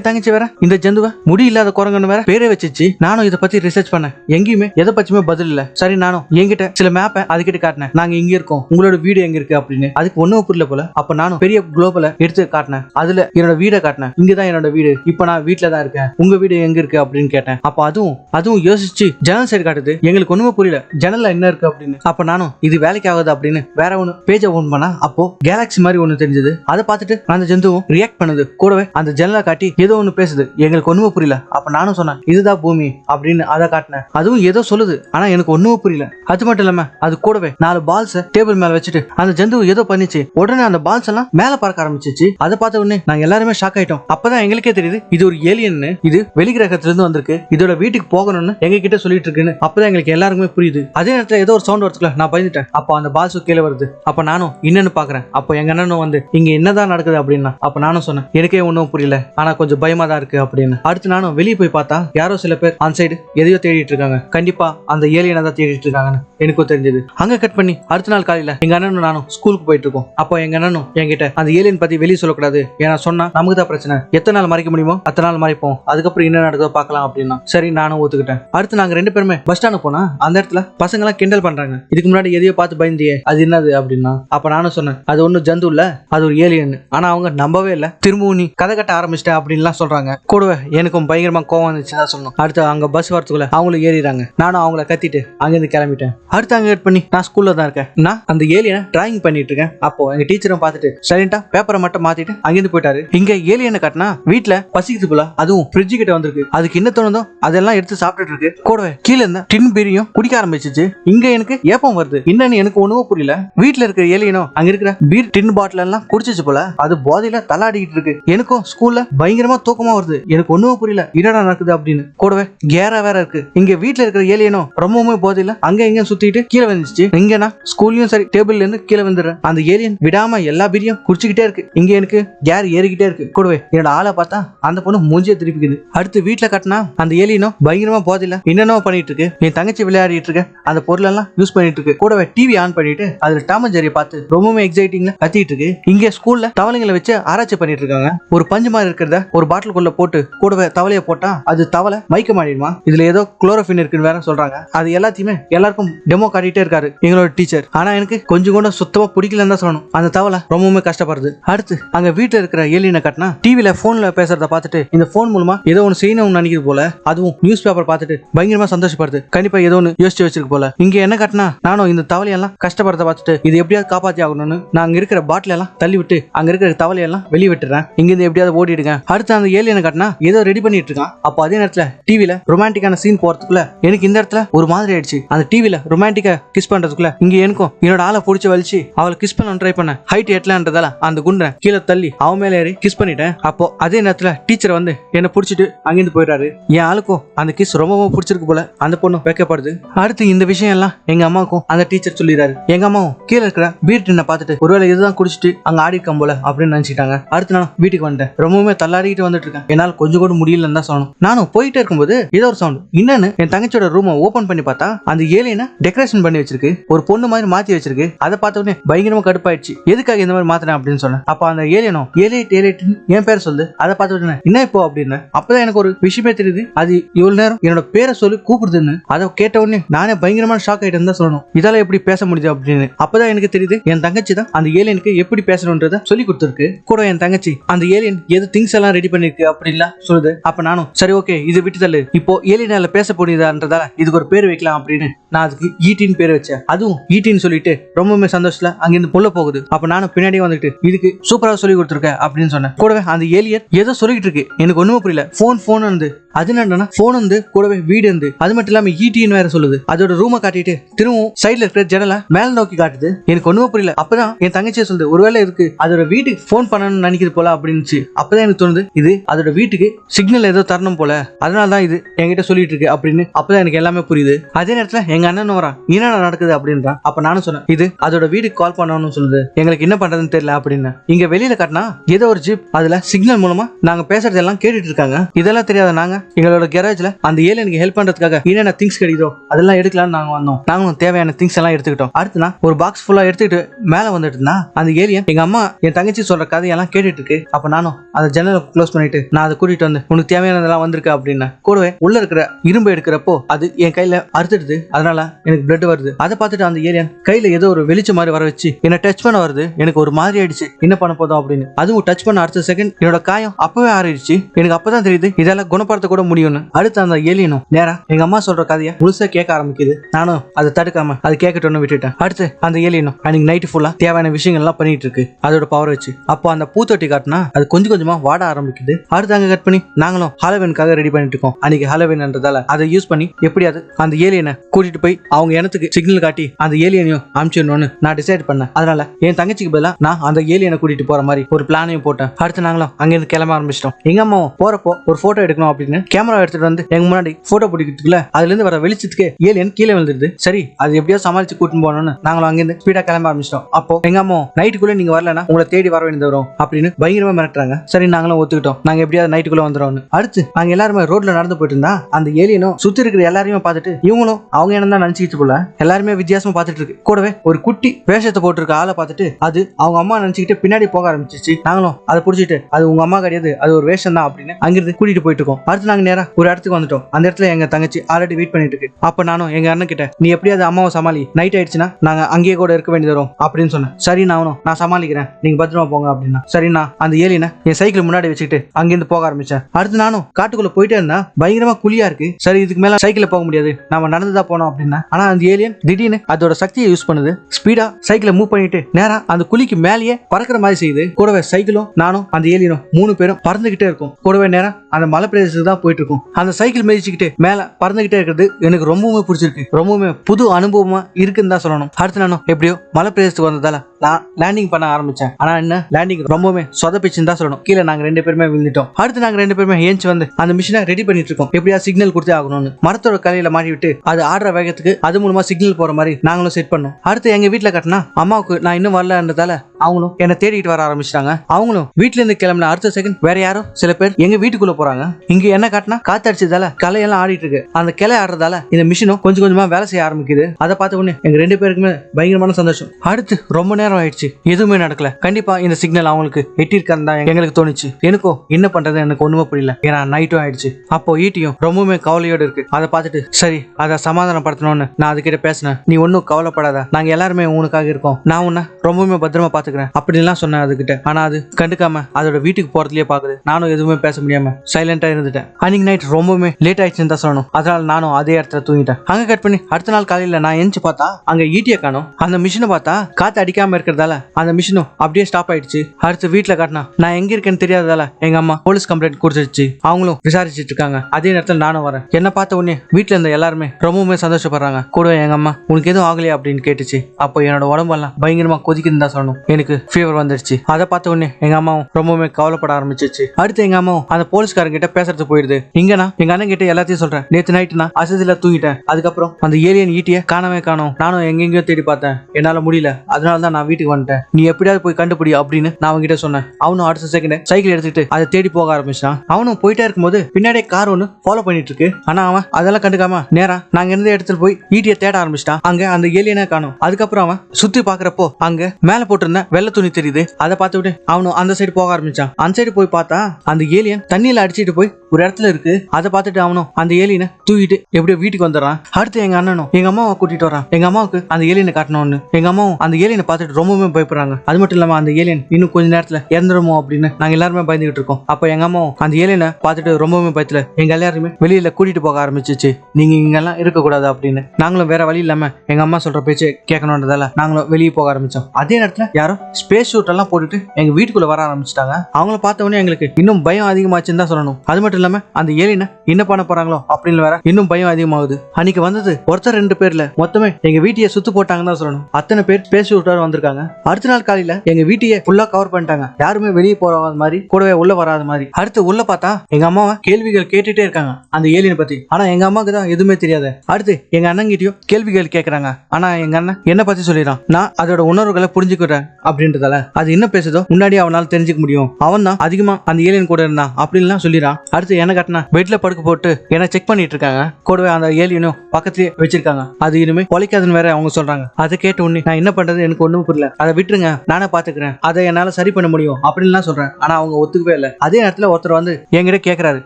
தங்கச்சி வேற இந்த ஜந்துவை முடி இல்லாத குரங்குன்னு வேற பேரே வச்சிச்சு. நானும் இதை பத்தி ரிசர்ச் பண்ணேன். எங்கேயுமே எதை பத்தியுமே பதில் இல்ல. சரி நானும் என்கிட்ட சில மேப்பை அதுக்கிட்ட காட்டினேன். நாங்க இங்க இருக்கோம். உங்களோட வீடு எங்க இருக்கு அப்படின்னு. அதுக்கு ஒண்ணும் புரியல போல. அப்ப நானும் பெரிய குளோபல எடுத்து காட்டினேன். அதுல என்னோட வீடை காட்டினேன். இங்கதான் என்னோட வீடு. இப்ப நான் வீட்டுல தான் இருக்கேன். உங்க வீடு எங்க இருக்கு அப்படின்னு கேட்டேன். அப்ப அதுவும் அதுவும் யோசிச்சு ஜன்னல் சைடு காட்டுது. எங்களுக்கு ஒண்ணுமே புரியல. ஜன்னல்ல என்ன இருக்கு அப்படின்னு. அப்ப நானும் இது வேலைக்கு ஆகுது அப்படின்னு வேற ஒண்ணு பேஜை ஓன் பண்ணா அப்போ கேலக்சி மாதிரி ஒண்ணு தெரிஞ்சது. அதை பார்த்துட்டு அந்த ஜந்துவும் ரியாக்ட் பண்ணுது. கூடவே அந்த ஜன்னலை காட்டி ஏதோ ஒன்று பேசுது. எங்களுக்கு ஒண்ணுமே புரியல. அப்ப நானும் சொன்னேன் இதுதான் பூமி அப்படின்னு அதை காட்டினேன். அதுவும் ஏதோ சொல்லுது. ஆனா எனக்கு ஒண்ணுமே புரியல. அது மட்டும் இல்லாம அது கூடவே நாலு பால்ஸ் டேபிள் மேல வச்சுட்டு அந்த ஜந்து ஏதோ பண்ணிச்சு. உடனே அந்த பால்ஸ் எல்லாம் மேல பறக்க ஆரம்பிச்சிச்சு. அதை பார்த்த உடனே நாங்க எல்லாருமே ஷாக் ஆயிட்டோம். அப்பதான் எங்களுக்கே தெரியுது இது ஒரு ஏலியன் இது வெளிகிரகத்துல இருந்து வந்திருக்கு. இதோட வீட்டுக்கு போகணும்னு எங்க கிட்ட சொல்லிட்டு இருக்குன்னு. அப்பதான் எங்களுக்கு எல்லாருக்குமே புரியுது. அதே நேரத்துல ஏதோ ஒரு சவுண்ட் வரதுக்குள்ள நான் பயந்துட்டேன். அப்போ அந்த பால்ஸ் கீழே வருது. அப்ப நானும் என்னன்னு பாக்குறேன். அப்போ எங்க அண்ணனும் வந்து இங்க என்னதான் நடக்குது? அப்படின்னா அப்ப நானும் சொன்னேன் எனக்கே ஒன்றும் புரியல. ஆனா கொஞ்சம் பயமா தான் இருக்கு அப்படின்னு. அடுத்து நானும் வெளியே போய் பார்த்தா யாரோ சில பேர் அந்த சைடு எதையோ தேடிட்டு இருக்காங்க. கண்டிப்பா அந்த ஏலியனை தான் தேடிட்டு இருக்காங்கன்னு எனக்கும் தெரிஞ்சது. அங்க கட் பண்ணி அடுத்த நாள் காலையில எங்க அண்ணனும் நானும் ஸ்கூலுக்கு போயிட்டு இருக்கோம். அப்போ எங்க அண்ணனும் என்கிட்ட அந்த ஏலியன் பத்தி வெளியே சொல்லக்கூடாது ஏன்னா சொன்னா நமக்கு தான் பிரச்சனை. எத்தனை நாள் மறைக்க முடியுமோ அத்தனை நாள் மறைப்போம். அதுக்கப்புறம் என்ன நடக்குதோ பார்க்கலாம் அப்படின்னா. சரி நானும் ஒத்துக்கிட்டேன். அடுத்து நாங்க ரெண்டு பேருமே பஸ் ஸ்டாண்டு போனா அந்த இடத்துல பசங்க எல்லாம் கிண்டல் பண்றாங்க. இதுக்கு முன்னாடி எதையோ பார்த்து பயந்தியே அது என்னது அப்படின்னா. அப்ப நானும் சொன்னேன் அது ஒன்றும் ஜந்து இல்ல அது ஒரு ஏலியன் ஆனா அவங்க நம்பவே இல்ல. திரும்பவும் நீ கதை கட்ட ஆரம்பிச்சிட்ட அப்படின்லாம் சொல்றாங்க. கூடவே எனக்கும் பயங்கரமா கோவம் வந்துச்சு தான் சொன்னோம் அடுத்து அங்க பஸ் வரதுக்குள்ள அவங்களும் ஏறிடுறாங்க. நானும் அவங்கள கத்திட்டு அங்கிருந்து கிளம்பிட்டேன். அடுத்து அங்க வெயிட் பண்ணி நான் ஸ்கூல்ல தான் இருக்கேன். நான் அந்த ஏலியனை டிராயிங் பண்ணிட்டு இருக்கேன். அப்போ எங்க டீச்சரும் பார்த்துட்டு சைலண்டா பேப்பரை மட்டும் மாத்திட்டு அங்கிருந்து போயிட்டாரு. இங்க ஏலியனை கட்டினா வீட்டுல பசிக்குது போல அதுவும் ஃப்ரிட்ஜ் கிட்ட வந்திருக்கு. அதுக்கு என்ன தோணுதோ அதெல்லாம் எடுத்து சாப்பிட்டுட்டு இருக்கு. கூடவே கீழே இருந்த டின் பீரியும் குடிக்க ஆரம்பிச்சிச்சு. இங்க எனக்கு ஏப்பம் வருது. என்னன்னு எனக்கு ஒண்ணுமே புரியல. வீட்டுல இருக்கிற ஏலியனும் அங்க இருக்கிற பீர் டின் பாட்டில் எல்லாம் குடிச்சிச்சு போல அது போதையில தள்ளாடிக்கிட்டு இருக்கு. எனக்கும் ஸ்கூல்ல பயங்கரமா தூக்கமா வருது. எனக்கு ஒண்ணுமே புரியல. என்னடா நடக்குது அப்படின்னு. கூடவே கேரா வேற இருக்கு. இங்க வீட்டுல இருக்கிற ஏலியனோ ரொம்பவுமே போதில்ல அங்க இங்க சுத்திட்டு கீழே வந்துச்சு இங்க ஸ்கூல்லயும் சரி டேபிள்ல இருந்து கீழே வந்துடுறேன் அந்த ஏலியன் விடாம எல்லா பிரியும் குடிச்சுக்கிட்டே இருக்கு. இங்க எனக்கு கேர் ஏறிக்கிட்டே இருக்கு. கூடவே என்னோட ஆளை பார்த்தா அந்த பொண்ணு மூஞ்சியை திருப்பிக்குது. அடுத்து வீட்டுல கட்டினா அந்த ஏலியனோ பயங்கரமா போதில்ல என்னென்னோ பண்ணிட்டு இருக்கு. என் தங்கச்சி விளையாடிட்டு இருக்க அந்த பொருள் எல்லாம் யூஸ் பண்ணிட்டு இருக்கு. கூடவே டிவி ஆன் பண்ணிட்டு அதுல டாம் அண்ட் பார்த்து ரொம்பவுமே எக்ஸைட்டிங்ல கத்திட்டு இருக்கு. இங்க ஸ்கூல்ல தவளைங்களை வச்சு ஆராய்ச்சி பண்ணிட்டு இருக்காங்க ஒரு பஞ்சு மாதிரி இருக்கிறத ஒரு பாட்டிலுக்குள்ள போட்டு கூடவே தவளைய போட்டா அது தவளை மயக்க மாடிடுமா இதுல ஏதோ குளோரோஃபின் இருக்குன்னு வேற சொல்றாங்க. அது எல்லாத்தையுமே எல்லாருக்கும் டெமோ காட்டிட்டே இருக்காரு எங்களோட டீச்சர் ஆனா எனக்கு கொஞ்சம் கூட சுத்தமா பிடிக்கலன்னு தான் சொல்லணும். அந்த தவளை ரொம்பவுமே கஷ்டப்படுது. அடுத்து அங்க வீட்டுல இருக்கிற ஏலியனை கட்டினா டிவில போன்ல பேசுறத பார்த்துட்டு இந்த போன் மூலமா ஏதோ ஒன்று செய்யணும்னு நினைக்கிறது போல. அதுவும் நியூஸ் பேப்பர் பார்த்துட்டு பயங்கரமா சந்தோஷப்படுது. கண்டிப்பா ஏதோ ஒன்று யோசிச்சு வச்சிருக்கு போல. இங்க என்ன கட்டினா நானும் இந்த தவளையெல்லாம் கஷ்டப்படுறத பார்த்துட்டு இது எப்படியாவது காப்பாத்தி ஆகணும்னு நான் அங்க இருக்கிற பாட்டில எல்லாம் தள்ளி விட்டு அங்க இருக்கிற தவளையெல்லாம் வெளியே விட்டுறேன் இங்க இருந்து எப்படியாவது ஓடிடுங்க. அடுத்து அந்த ஏலியனை கட்டினா ஏதோ ரெடி பண்ணிட்டு இருக்கான். அப்போ அதே நேரத்துல டிவில ரொமான்டிக்கான சீன் போறதுக்குள்ள எனக்கு இந்த இடத்துல ஒரு மாதிரி ஆயிடுச்சு. அந்த டிவில ரொமான்டிக்கா கிஸ் பண்றதுக்குள்ள இங்க எனக்கும் என்னோட ஆளை பிடிச்சி வலிச்சு அவளை கிஸ் பண்ண ட்ரை பண்ண ஹைட் எட்டலான்றதால அந்த குண்டை கீழே தள்ளி அவன் மேல ஏறி கிஸ் பண்ணிட்டேன். அப்போ அதே நேரத்துல டீச்சர் வந்து என்ன பிடிச்சிட்டு அங்கிருந்து போயிடாரு என் ஆளுக்கும் அந்த கிஸ் ரொம்பவும் பிடிச்சிருக்கு போல அந்த பொண்ணு வைக்கப்படுது. அடுத்து இந்த விஷயம் எல்லாம் எங்க அம்மாவுக்கும் அந்த டீச்சர் சொல்லிடுறாரு. எங்க அம்மாவும் கீழே இருக்கிற பீர் டின்னை பார்த்துட்டு ஒருவேளை இதுதான் குடிச்சிட்டு அங்க ஆடி இருக்கோம் போல அப்படின்னு நினைச்சிட்டாங்க அடுத்து நான் வீட்டுக்கு வந்துட்டேன். ரொம்பவுமே தள்ளாடிக்கிட்டு வந்துட்டு இருக்கேன் என்னால் கொஞ்சம் கூட முடியலன்னு தான் சொல்லணும். நானும் போயிட்டே இருக்கும்போது ஏதோ ஒரு சவுண்ட் என்னன்னு என் தங்கச்சியோட ரூமை ஓபன் பண்ணி பார்த்தா அந்த ஏலியனை டெக்கரேஷன் பண்ணி வச்சிருக்கு. ஒரு பொண்ணு மாதிரி மாத்தி வச்சிருக்கு. அதை பார்த்த உடனே பயங்கரமா கடுப்பாயிடுச்சு. எதுக்காக இந்த மாதிரி மாத்தினேன் அப்படின்னு சொன்னேன். அப்ப அந்த ஏலியனும் ஏலியட் ஏலியட்னு என் பேர் சொல்லு. அதை பார்த்து உடனே என்ன இப்போ? அப்படின்னு அப்பதான் எனக்கு ஒரு விஷயமே தெரியுது. அது இவ்வளவு நேரம் என்னோட பேரை சொல்லி கூப்பிடுதுன்னு. அதை கேட்ட உடனே நானே பயங்கரமான ஷாக் ஆயிட்டு தான் சொல்லணும். இதால எப்படி பேச முடியுது அப்படின்னு. அப்பதான் எனக்கு தெரியுது என் தங்கச்சி தான் அந்த ஏலியனுக்கு எப்படி பேசணுன்றத சொல்லி கொடுத்துருக்கு. கூட என் தங்கச்சி அந்த ஏலியன் எது திங்ஸ் எல்லாம் ரெடி பண்ணிருக்கு அப்படின்லாம் சொல்லுது. அப்ப நானும் சரி ஓகே இது விட்டு தள்ளு. இப்போ ஏலியனால பேச முடியுதான்றதால இதுக்கு ஒரு பேர் வைக்கலாம் அப்படின்னு நான் அதுக்கு ஈட்டின்னு பேர் வச்சேன். அதுவும் ஈட்டின்னு சொல்லிட்டு ரொம்பவுமே சந்தோஷத்துல அங்கிருந்து புள்ள போகுது. அப்ப நானும் பின்னாடி வந்துட்டு இதுக்கு சூப்பரா சொல்லி கொடுத்துருக்க அப்படின்னு சொன்னேன். கூடவே அந்த ஏலியர் ஏதோ சொல்லிட்டு இருக்கு. எனக்கு ஒண்ணுமே புரியல. போன் போன் வந்து அது என்னன்னா போன் வந்து கூடவே வீடு வந்து அது மட்டும் இல்லாம ஈட்டின்னு வேற சொல்லுது. அதோட ரூமை காட்டிட்டு திரும்பவும் சைட்ல இருக்கிற ஜன்னலை மேல நோக்கி காட்டுது. எனக்கு ஒண்ணுமே புரியல. அப்பதான் என் தங்கச்சியை சொல்லுது ஒருவேளை இருக்கு அதோட வீட்டுக்கு ஃபோன் பண்ணணும்னு நினைக்கிறது போல அப்படின்னுச்சு. அப்பதான் எனக்கு தோணுது இது அதோட வீட்டுக்கு சிக்னல் ஏதோ தரணும் போல. அதனால தான் இது என்கிட்ட சொல்லிட்டு இருக்கு அப்படின்னு அப்பதான் எனக்கு எல்லாமே புரியுது. அதே நேரத்துல எங்க அண்ணன் வரான். என்னடா நடக்குது அப்படின்றான் அப்ப நானும் சொன்னேன் இது அதோட வீடுக்கு கால் பண்ணணும்னு சொல்லுது. எங்களுக்கு என்ன பண்றதுன்னு தெரியல அப்படின்னு. இங்க வெளியில காட்டினா ஏதோ ஒரு ஜிப் அதுல சிக்னல் மூலமா நாங்க பேசுறதெல்லாம் கேட்டுட்டு இருக்காங்க. இதெல்லாம் தெரியாத நாங்க எங்களோட கேரேஜ்ல அந்த ஏலியனுக்கு ஹெல்ப் பண்றதுக்காக என்னென்ன திங்ஸ் கிடைக்குதோ அதெல்லாம் எடுக்கலாம்னு நாங்க வந்தோம். நாங்களும் தேவையான திங்ஸ் எல்லாம் எடுத்துக்கிட்டோம். அடுத்து நான் ஒரு பாக்ஸ் ஃபுல்லா எடுத்துக்கிட்டு மேல வந்துட்டு இருந்தா அந்த ஏலியன் எங்க அம்மா என் தங்கச்சி சொல்ற கதையெல்லாம் கேட்டுட்டு இருக்கு. அப்ப நானும் அந்த ஜன்னலை க்ளோஸ் பண்ணிட்டு நான் அதை கூட்டிட்டு வந்து உனக்கு தேவையானதெல்லாம் வந்திருக்கு அப்படின்னு. கூடவே உள்ள இருக்கிற இரும்பு எடுக்கிறப்போ அது என் கையில அறுத்துடுது. அதனால அதனால எனக்கு பிளட் வருது. அதை பார்த்துட்டு அந்த ஏலியன் கையில ஏதோ ஒரு வெளிச்சம் மாதிரி வர வச்சு என்ன டச் பண்ண வருது. எனக்கு ஒரு மாதிரி ஆயிடுச்சு. என்ன பண்ண போதும் அப்படின்னு. அதுவும் டச் பண்ண அடுத்த செகண்ட் என்னோட காயம் அப்பவே ஆறிடுச்சு. எனக்கு அப்பதான் தெரியுது இதெல்லாம் குணப்படுத்த கூட முடியும்னு. அடுத்து அந்த ஏலியனும் நேரா எங்க அம்மா சொல்ற கதையை முழுசா கேட்க ஆரம்பிக்குது. நானும் அதை தடுக்காம அது கேட்கட்டும்னு விட்டுட்டேன். அடுத்து அந்த ஏலியனும் அன்னைக்கு நைட்டு ஃபுல்லா தேவையான விஷயங்கள் எல்லாம் பண்ணிட்டு இருக்கு. அதோட பவர் வச்சு. அப்போ அந்த பூத்தொட்டி காட்டினா அது கொஞ்சம் கொஞ்சமா வாட ஆரம்பிக்குது. அடுத்து அங்க கட் பண்ணி நாங்களும் ஹாலோவினுக்காக ரெடி பண்ணிட்டு இருக்கோம். அன்னைக்கு ஹாலோவின்ன்றதால அதை யூஸ் பண்ணி எப்படியாவது அந்த ஏலியனை கூட்டிட்டு போய் அவங்க இனத்துக்கு சிக்னல் காட்டி அந்த ஏலியனையும் அனுப்பிச்சிடணும்னு நான் டிசைட் பண்ணேன். அதனால என் தங்கச்சிக்கு பதிலா நான் அந்த ஏலியனை கூட்டிட்டு போற மாதிரி ஒரு பிளானையும் போட்டேன். அடுத்து நாங்களும் அங்கிருந்து கிளம்ப ஆரம்பிச்சிட்டோம். எங்க அம்மாவும் போறப்போ ஒரு போட்டோ எடுக்கணும் அப்படின்னு கேமரா எடுத்துட்டு வந்து எங்க முன்னாடி போட்டோ பிடிக்கிறதுக்குள்ள அதுல இருந்து வர வெளிச்சத்துக்கு ஏலியன் கீழே விழுந்துருது. சரி அது எப்படியோ சமாளிச்சு கூட்டிட்டு போனோம்னு நாங்களும் அங்கிருந்து ஸ்பீடா கிளம்ப ஆரம்பிச்சிட்டோம். அப்போ எங்க அம்மா நைட்டுக்குள்ள நீங்க வரலனா உங்களை தேடி வர வேண்டியது வரும் அப்படின்னு பயங்கரமா மிரட்டுறாங்க. சரி நாங்களும் ஒத்துக்கிட்டோம். நாங்க எப்படியாவது நைட்டுக்குள்ள வந்துடும்னு அடுத்து நாங்க எல்லாருமே ரோட்ல நடந்து போயிட்டு இருந்தா அந்த ஏலியனும் சுத்தி இருக்கிற எல்லாரையும் பார்த்துட்டு இவங்களும் அவங்க என்ன தான் நினைச்சிட்டு போல எல்லாருமே வித்தியாசமா பார்த்துட்டு இருக்கு. கூடவே ஒரு குட்டி வேஷத்தை போட்டிருக்க ஆளை பார்த்துட்டு அது அவங்க அம்மா நினைச்சுக்கிட்டு பின்னாடி போக ஆரம்பிச்சிச்சு. நாங்களும் அதை புடிச்சிட்டு அது உங்க அம்மா கிடையாது அது ஒரு வேஷம் தான் அப்படின்னு அங்கிருந்து கூட்டிட்டு போயிட்டு இருக்கோம். அடுத்து நாங்க நேரா ஒரு இடத்துக்கு வந்துட்டோம். அந்த இடத்துல எங்க தங்கச்சி ஆல்ரெடி வெயிட் பண்ணிட்டு இருக்கு. அப்ப நானும் எங்க அண்ணன் கிட்ட நீ எப்படியாவது அம்மாவை சமாளி நைட் ஆயிடுச்சுன்னா நாங்க அங்கேயே கூட இருக்க வேண்டியது வரும் அப்படின்னு சொன்னேன். சரி நானும் நான் சமாளிக்கிறேன். நீங்க பத்திரமா போங்க அப்படின்னா. சரிண்ணா அந்த ஏலினா என் சைக்கிள் முன்னாடி வச்சுக்கிட்டு அங்கிருந்து போக ஆரம்பிச்சேன். அடுத்து நானும் காட்டுக்குள்ள போயிட்டே இருந்தா பயங்கரமா குழியா இருக்கு. சரி இதுக்கு மேல சைக்கிள் போக முடியாது. நம்ம நடந்துதான் போனோம் அப்படின்னா? ஆனா அந்த ஏலியன் திடீர்னு அதோட சக்தியை யூஸ் பண்ணுது. ஸ்பீடா சைக்கிளை மூவ் பண்ணிட்டு நேரா அந்த குழிக்கு மேலேயே பறக்கிற மாதிரி செய்யுது. கூடவே சைக்கிளும் நானும் அந்த ஏலியனும் மூணு பேரும் பறந்துகிட்டே இருக்கும். கூடவே நேரம் அந்த மலை பிரதேசத்துக்கு தான் போயிட்டு இருக்கும். அந்த சைக்கிள் மிதிச்சுக்கிட்டு மேல பறந்துகிட்டே இருக்கிறது எனக்கு ரொம்பவுமே பிடிச்சிருக்கு. ரொம்பவுமே புது அனுபவமா இருக்குன்னு தான் சொல்லணும். அடுத்து நானும் எப்படியோ மலை பிரதேசத்துக்கு வந்ததால நான் லேண்டிங் பண்ண ஆரம்பிச்சேன். ஆனா என்ன? லேண்டிங் ரொம்பவுமே சொதப்பிச்சுன்னு தான் சொல்லணும். கீழே நாங்க ரெண்டு பேருமே விழுந்துட்டோம். அடுத்து நாங்க ரெண்டு பேருமே ஏஞ்சி வந்து அந்த மிஷினை ரெடி பண்ணிட்டு இருக்கோம். எப்படியா சிக்னல் கொடுத்தே ஆகணும்னு. மரத்தோட கலையில மாட்டி விட்டு அது ஆடுற வேகத்துக்கு அது மூலமா சிக்னல் போற மாதிரி நாங்களும் செட் பண்ணோம். அடுத்து எங்க வீட்டில் கட்டினா அம்மாவுக்கு நான் இன்னும் வரலன்றதால அவங்களும் என்னை தேடிட்டு வர ஆரம்பிச்சிட்டாங்க. அவங்களும் வீட்ல இருந்து கிளம்பின அடுத்த செகண்ட் வேற யாரோ சில பேர் எங்க வீட்டுக்குள்ள போறாங்க. இங்க என்ன காட்டினா காத்தடிச்சதால கலையெல்லாம் ஆடிட்டு இருக்கு அந்த கிளை ஆடுறதால இந்த மிஷினும் கொஞ்சம் கொஞ்சமா வேலை செய்ய ஆரம்பிக்குது. அதை பார்த்த உடனே எங்க ரெண்டு பேருக்குமே பயங்கரமான சந்தோஷம். அடுத்து ரொம்ப நேரம் ஆயிடுச்சு. எதுவுமே நடக்கல. கண்டிப்பா இந்த சிக்னல் அவங்களுக்கு எட்டிருக்கான்னு தான் எங்களுக்கு தோணுச்சு. எனக்கோ என்ன பண்றது எனக்கு ஒண்ணுமே புரியல. ஏன்னா நைட்டும் ஆயிடுச்சு. அப்போ ஈட்டியும் ரொம்பவுமே கவலையோடு இருக்கு. அதை பார்த்துட்டு சரி அதை சமாதானப்படுத்தணும்னு நான் அதுக்கிட்ட பேசினேன். நீ ஒன்றும் கவலைப்படாத. நாங்க எல்லாருமே உனக்காக இருக்கோம். நான் உன்னை ரொம்பவுமே பத்திரமா பார்த்து பாத்துக்கிறேன். அப்படின்லாம் சொன்னேன் அதுகிட்ட. ஆனா அது கண்டுக்காம அதோட வீட்டுக்கு போறதுலயே பாக்குது. நானும் எதுவுமே பேச முடியாம சைலண்டா இருந்துட்டேன். அன்னைக்கு நைட் ரொம்பவுமே லேட் ஆயிடுச்சுன்னு தான் சொல்லணும். அதனால நானும் அதே இடத்துல தூங்கிட்டேன். அங்க கட் பண்ணி அடுத்த நாள் காலையில நான் எந்திச்சு பார்த்தா அங்க ஈட்டியை காணும். அந்த மிஷினை பார்த்தா காத்து அடிக்காம இருக்கிறதால அந்த மிஷினும் அப்படியே ஸ்டாப் ஆயிடுச்சு. அடுத்து வீட்டுல காட்டினா நான் எங்க இருக்கேன்னு தெரியாததால எங்க அம்மா போலீஸ் கம்ப்ளைண்ட் கொடுத்துருச்சு. அவங்களும் விசாரிச்சுட்டு இருக்காங்க. அதே நேரத்தில் நானும் வரேன். என்ன பார்த்த உடனே வீட்டுல இருந்த எல்லாருமே ரொம்பவுமே சந்தோஷப்படுறாங்க. கூட எங்க அம்மா உனக்கு எதுவும் ஆகலையா? அப்படின்னு கேட்டுச்சு. அப்போ என்னோட உடம்பெல்லாம் பயங்கரமா கொதிக்குதுன்னு தான் சொல்லணும். எனக்கு ஃபீவர் வந்துடுச்சு அதை பார்த்த உடனே எங்க அம்மாவும் ரொம்பவுமே கவலைப்பட ஆரம்பிச்சிச்சு. அடுத்து எங்க அம்மாவும் அந்த போலீஸ்காரங்கிட்ட பேசுறது போயிடுது. இங்கனா எங்க அண்ணன் கிட்ட எல்லாத்தையும் சொல்றேன். நேத்து நைட்டு நான் அசதியில தூங்கிட்டேன். அதுக்கப்புறம் அந்த ஏலியன் ஈட்டிய காணவே காணும். நானும் எங்கெங்கயோ தேடி பார்த்தேன். என்னால முடியல. அதனால தான் நான் வீட்டுக்கு வந்துட்டேன். நீ எப்படியாவது போய் கண்டுபிடி அப்படின்னு நான் அவன்கிட்ட சொன்னேன். அவனும் அடுத்த செகண்ட் சைக்கிள் எடுத்துட்டு அதை தேடி போக ஆரம்பிச்சான் அவனும் போயிட்டே இருக்கும்போது பின்னாடியே கார் ஒன்று ஃபாலோ பண்ணிட்டு இருக்கு. ஆனா அவன் அதெல்லாம் கண்டுக்காம நேரா நாங்க இருந்த இடத்துல போய் ஈட்டியை தேட ஆரம்பிச்சிட்டான். அங்க அந்த ஏலியனை காணும். அதுக்கப்புறம் அவன் சுத்தி பாக்குறப்போ அங்க மேல போட்டிருந்த வெள்ளை துணி தெரியுது. அதை பார்த்து விட்டு அவனும் அந்த சைடு போக ஆரம்பிச்சான். அந்த சைடு போய் பார்த்தா அந்த ஏலியன் தண்ணியில அடிச்சிட்டு போய் ஒரு இடத்துல இருக்கு. அதை பார்த்துட்டு அவனும் அந்த ஏலியனை தூக்கிட்டு எப்படியோ வீட்டுக்கு வந்துடுறான். அடுத்து எங்க அண்ணனும் எங்க அம்மாவை கூட்டிட்டு வரான் எங்க அம்மாவுக்கு அந்த ஏலியனை காட்டணும்னு. எங்க அம்மாவும் அந்த ஏலியனை பார்த்துட்டு ரொம்பவுமே பயப்படுறாங்க. அது மட்டும் இல்லாம அந்த ஏலியன் இன்னும் கொஞ்ச நேரத்துல இறந்துருமோ அப்படின்னு நாங்க எல்லாருமே பயந்துகிட்டு இருக்கோம். அப்ப எங்க அம்மாவும் அந்த ஏலியனை பார்த்துட்டு ரொம்பவுமே பயத்துல எங்க எல்லாருமே வெளியில கூட்டிட்டு போக ஆரம்பிச்சிச்சு. நீங்க இங்கெல்லாம் இருக்கக்கூடாது அப்படின்னு. நாங்களும் வேற வழி இல்லாம எங்க அம்மா சொல்ற பேச்சு கேட்கணுன்றதால நாங்களும் வெளியே போக ஆரம்பிச்சோம். அதே நேரத்துல யாரோ ஸ்பேஸ் ஷூட் எல்லாம் போட்டுட்டு எங்க வீட்டுக்குள்ள வர ஆரம்பிச்சிட்டாங்க. அவங்கள பார்த்த உடனே எங்களுக்கு இன்னும் பயம் அதிகமாச்சுன்னு தான் சொல்லணும். அது மட்டும் இல்லாம அந்த ஏலியனை என்ன பண்ண போறாங்களோ அப்படின்னு வேற இன்னும் பயம் அதிகமாகுது. அன்னைக்கு வந்தது ஒருத்தர் ரெண்டு பேர்ல. மொத்தமே எங்க வீட்டையே சுத்து போட்டாங்கன்னு தான் சொல்லணும். அத்தனை பேர் ஸ்பேஸ் ஷூட்டர் வந்திருக்காங்க. அடுத்த நாள் காலையில எங்க வீட்டையே ஃபுல்லா கவர் பண்ணிட்டாங்க. யாருமே வெளியே போறாத மாதிரி கூடவே உள்ள வராத மாதிரி. அடுத்து உள்ள பார்த்தா எங்க அம்மாவை கேள்விகள் கேட்டுட்டே இருக்காங்க அந்த ஏலியனை பத்தி. ஆனா எங்க அம்மாவுக்கு தான் எதுவுமே தெரியாது. அடுத்து எங்க அண்ணன் கிட்டயும் கேள்விகள் கேட்கறாங்க ஆனா எங்க அண்ணன் என்ன பத்தி சொல்லிடுறான்? நான் அதோட உணர்வுகளை புரிஞ்சுக்கிறேன். அப்படின்றதால. அது என்ன பேசுதோ முன்னாடி அவனால தெரிஞ்சுக்க முடியும். அவன் தான் அதிகமா அந்த ஏலியன் கூட இருந்தான் அப்படின்லாம் சொல்லிடுறான் அடுத்து என்ன காட்டினா பெட்ல படுக்க போட்டு என்ன செக் பண்ணிட்டு இருக்காங்க. கூடவே அந்த ஏலியனும் பக்கத்துலயே வச்சிருக்காங்க. அது இனிமே பொழைக்காதுன்னு வேற அவங்க சொல்றாங்க. அதை கேட்ட உடனே நான் என்ன பண்றது? எனக்கு ஒண்ணும் புரியல. அதை விட்டுருங்க நானே பாத்துக்கிறேன். அதை என்னால சரி பண்ண முடியும் அப்படின்லாம் சொல்றேன். ஆனா அவங்க ஒத்துக்கவே இல்லை. அதே நேரத்துல ஒருத்தர் வந்து என்கிட்ட கேக்குறாரு.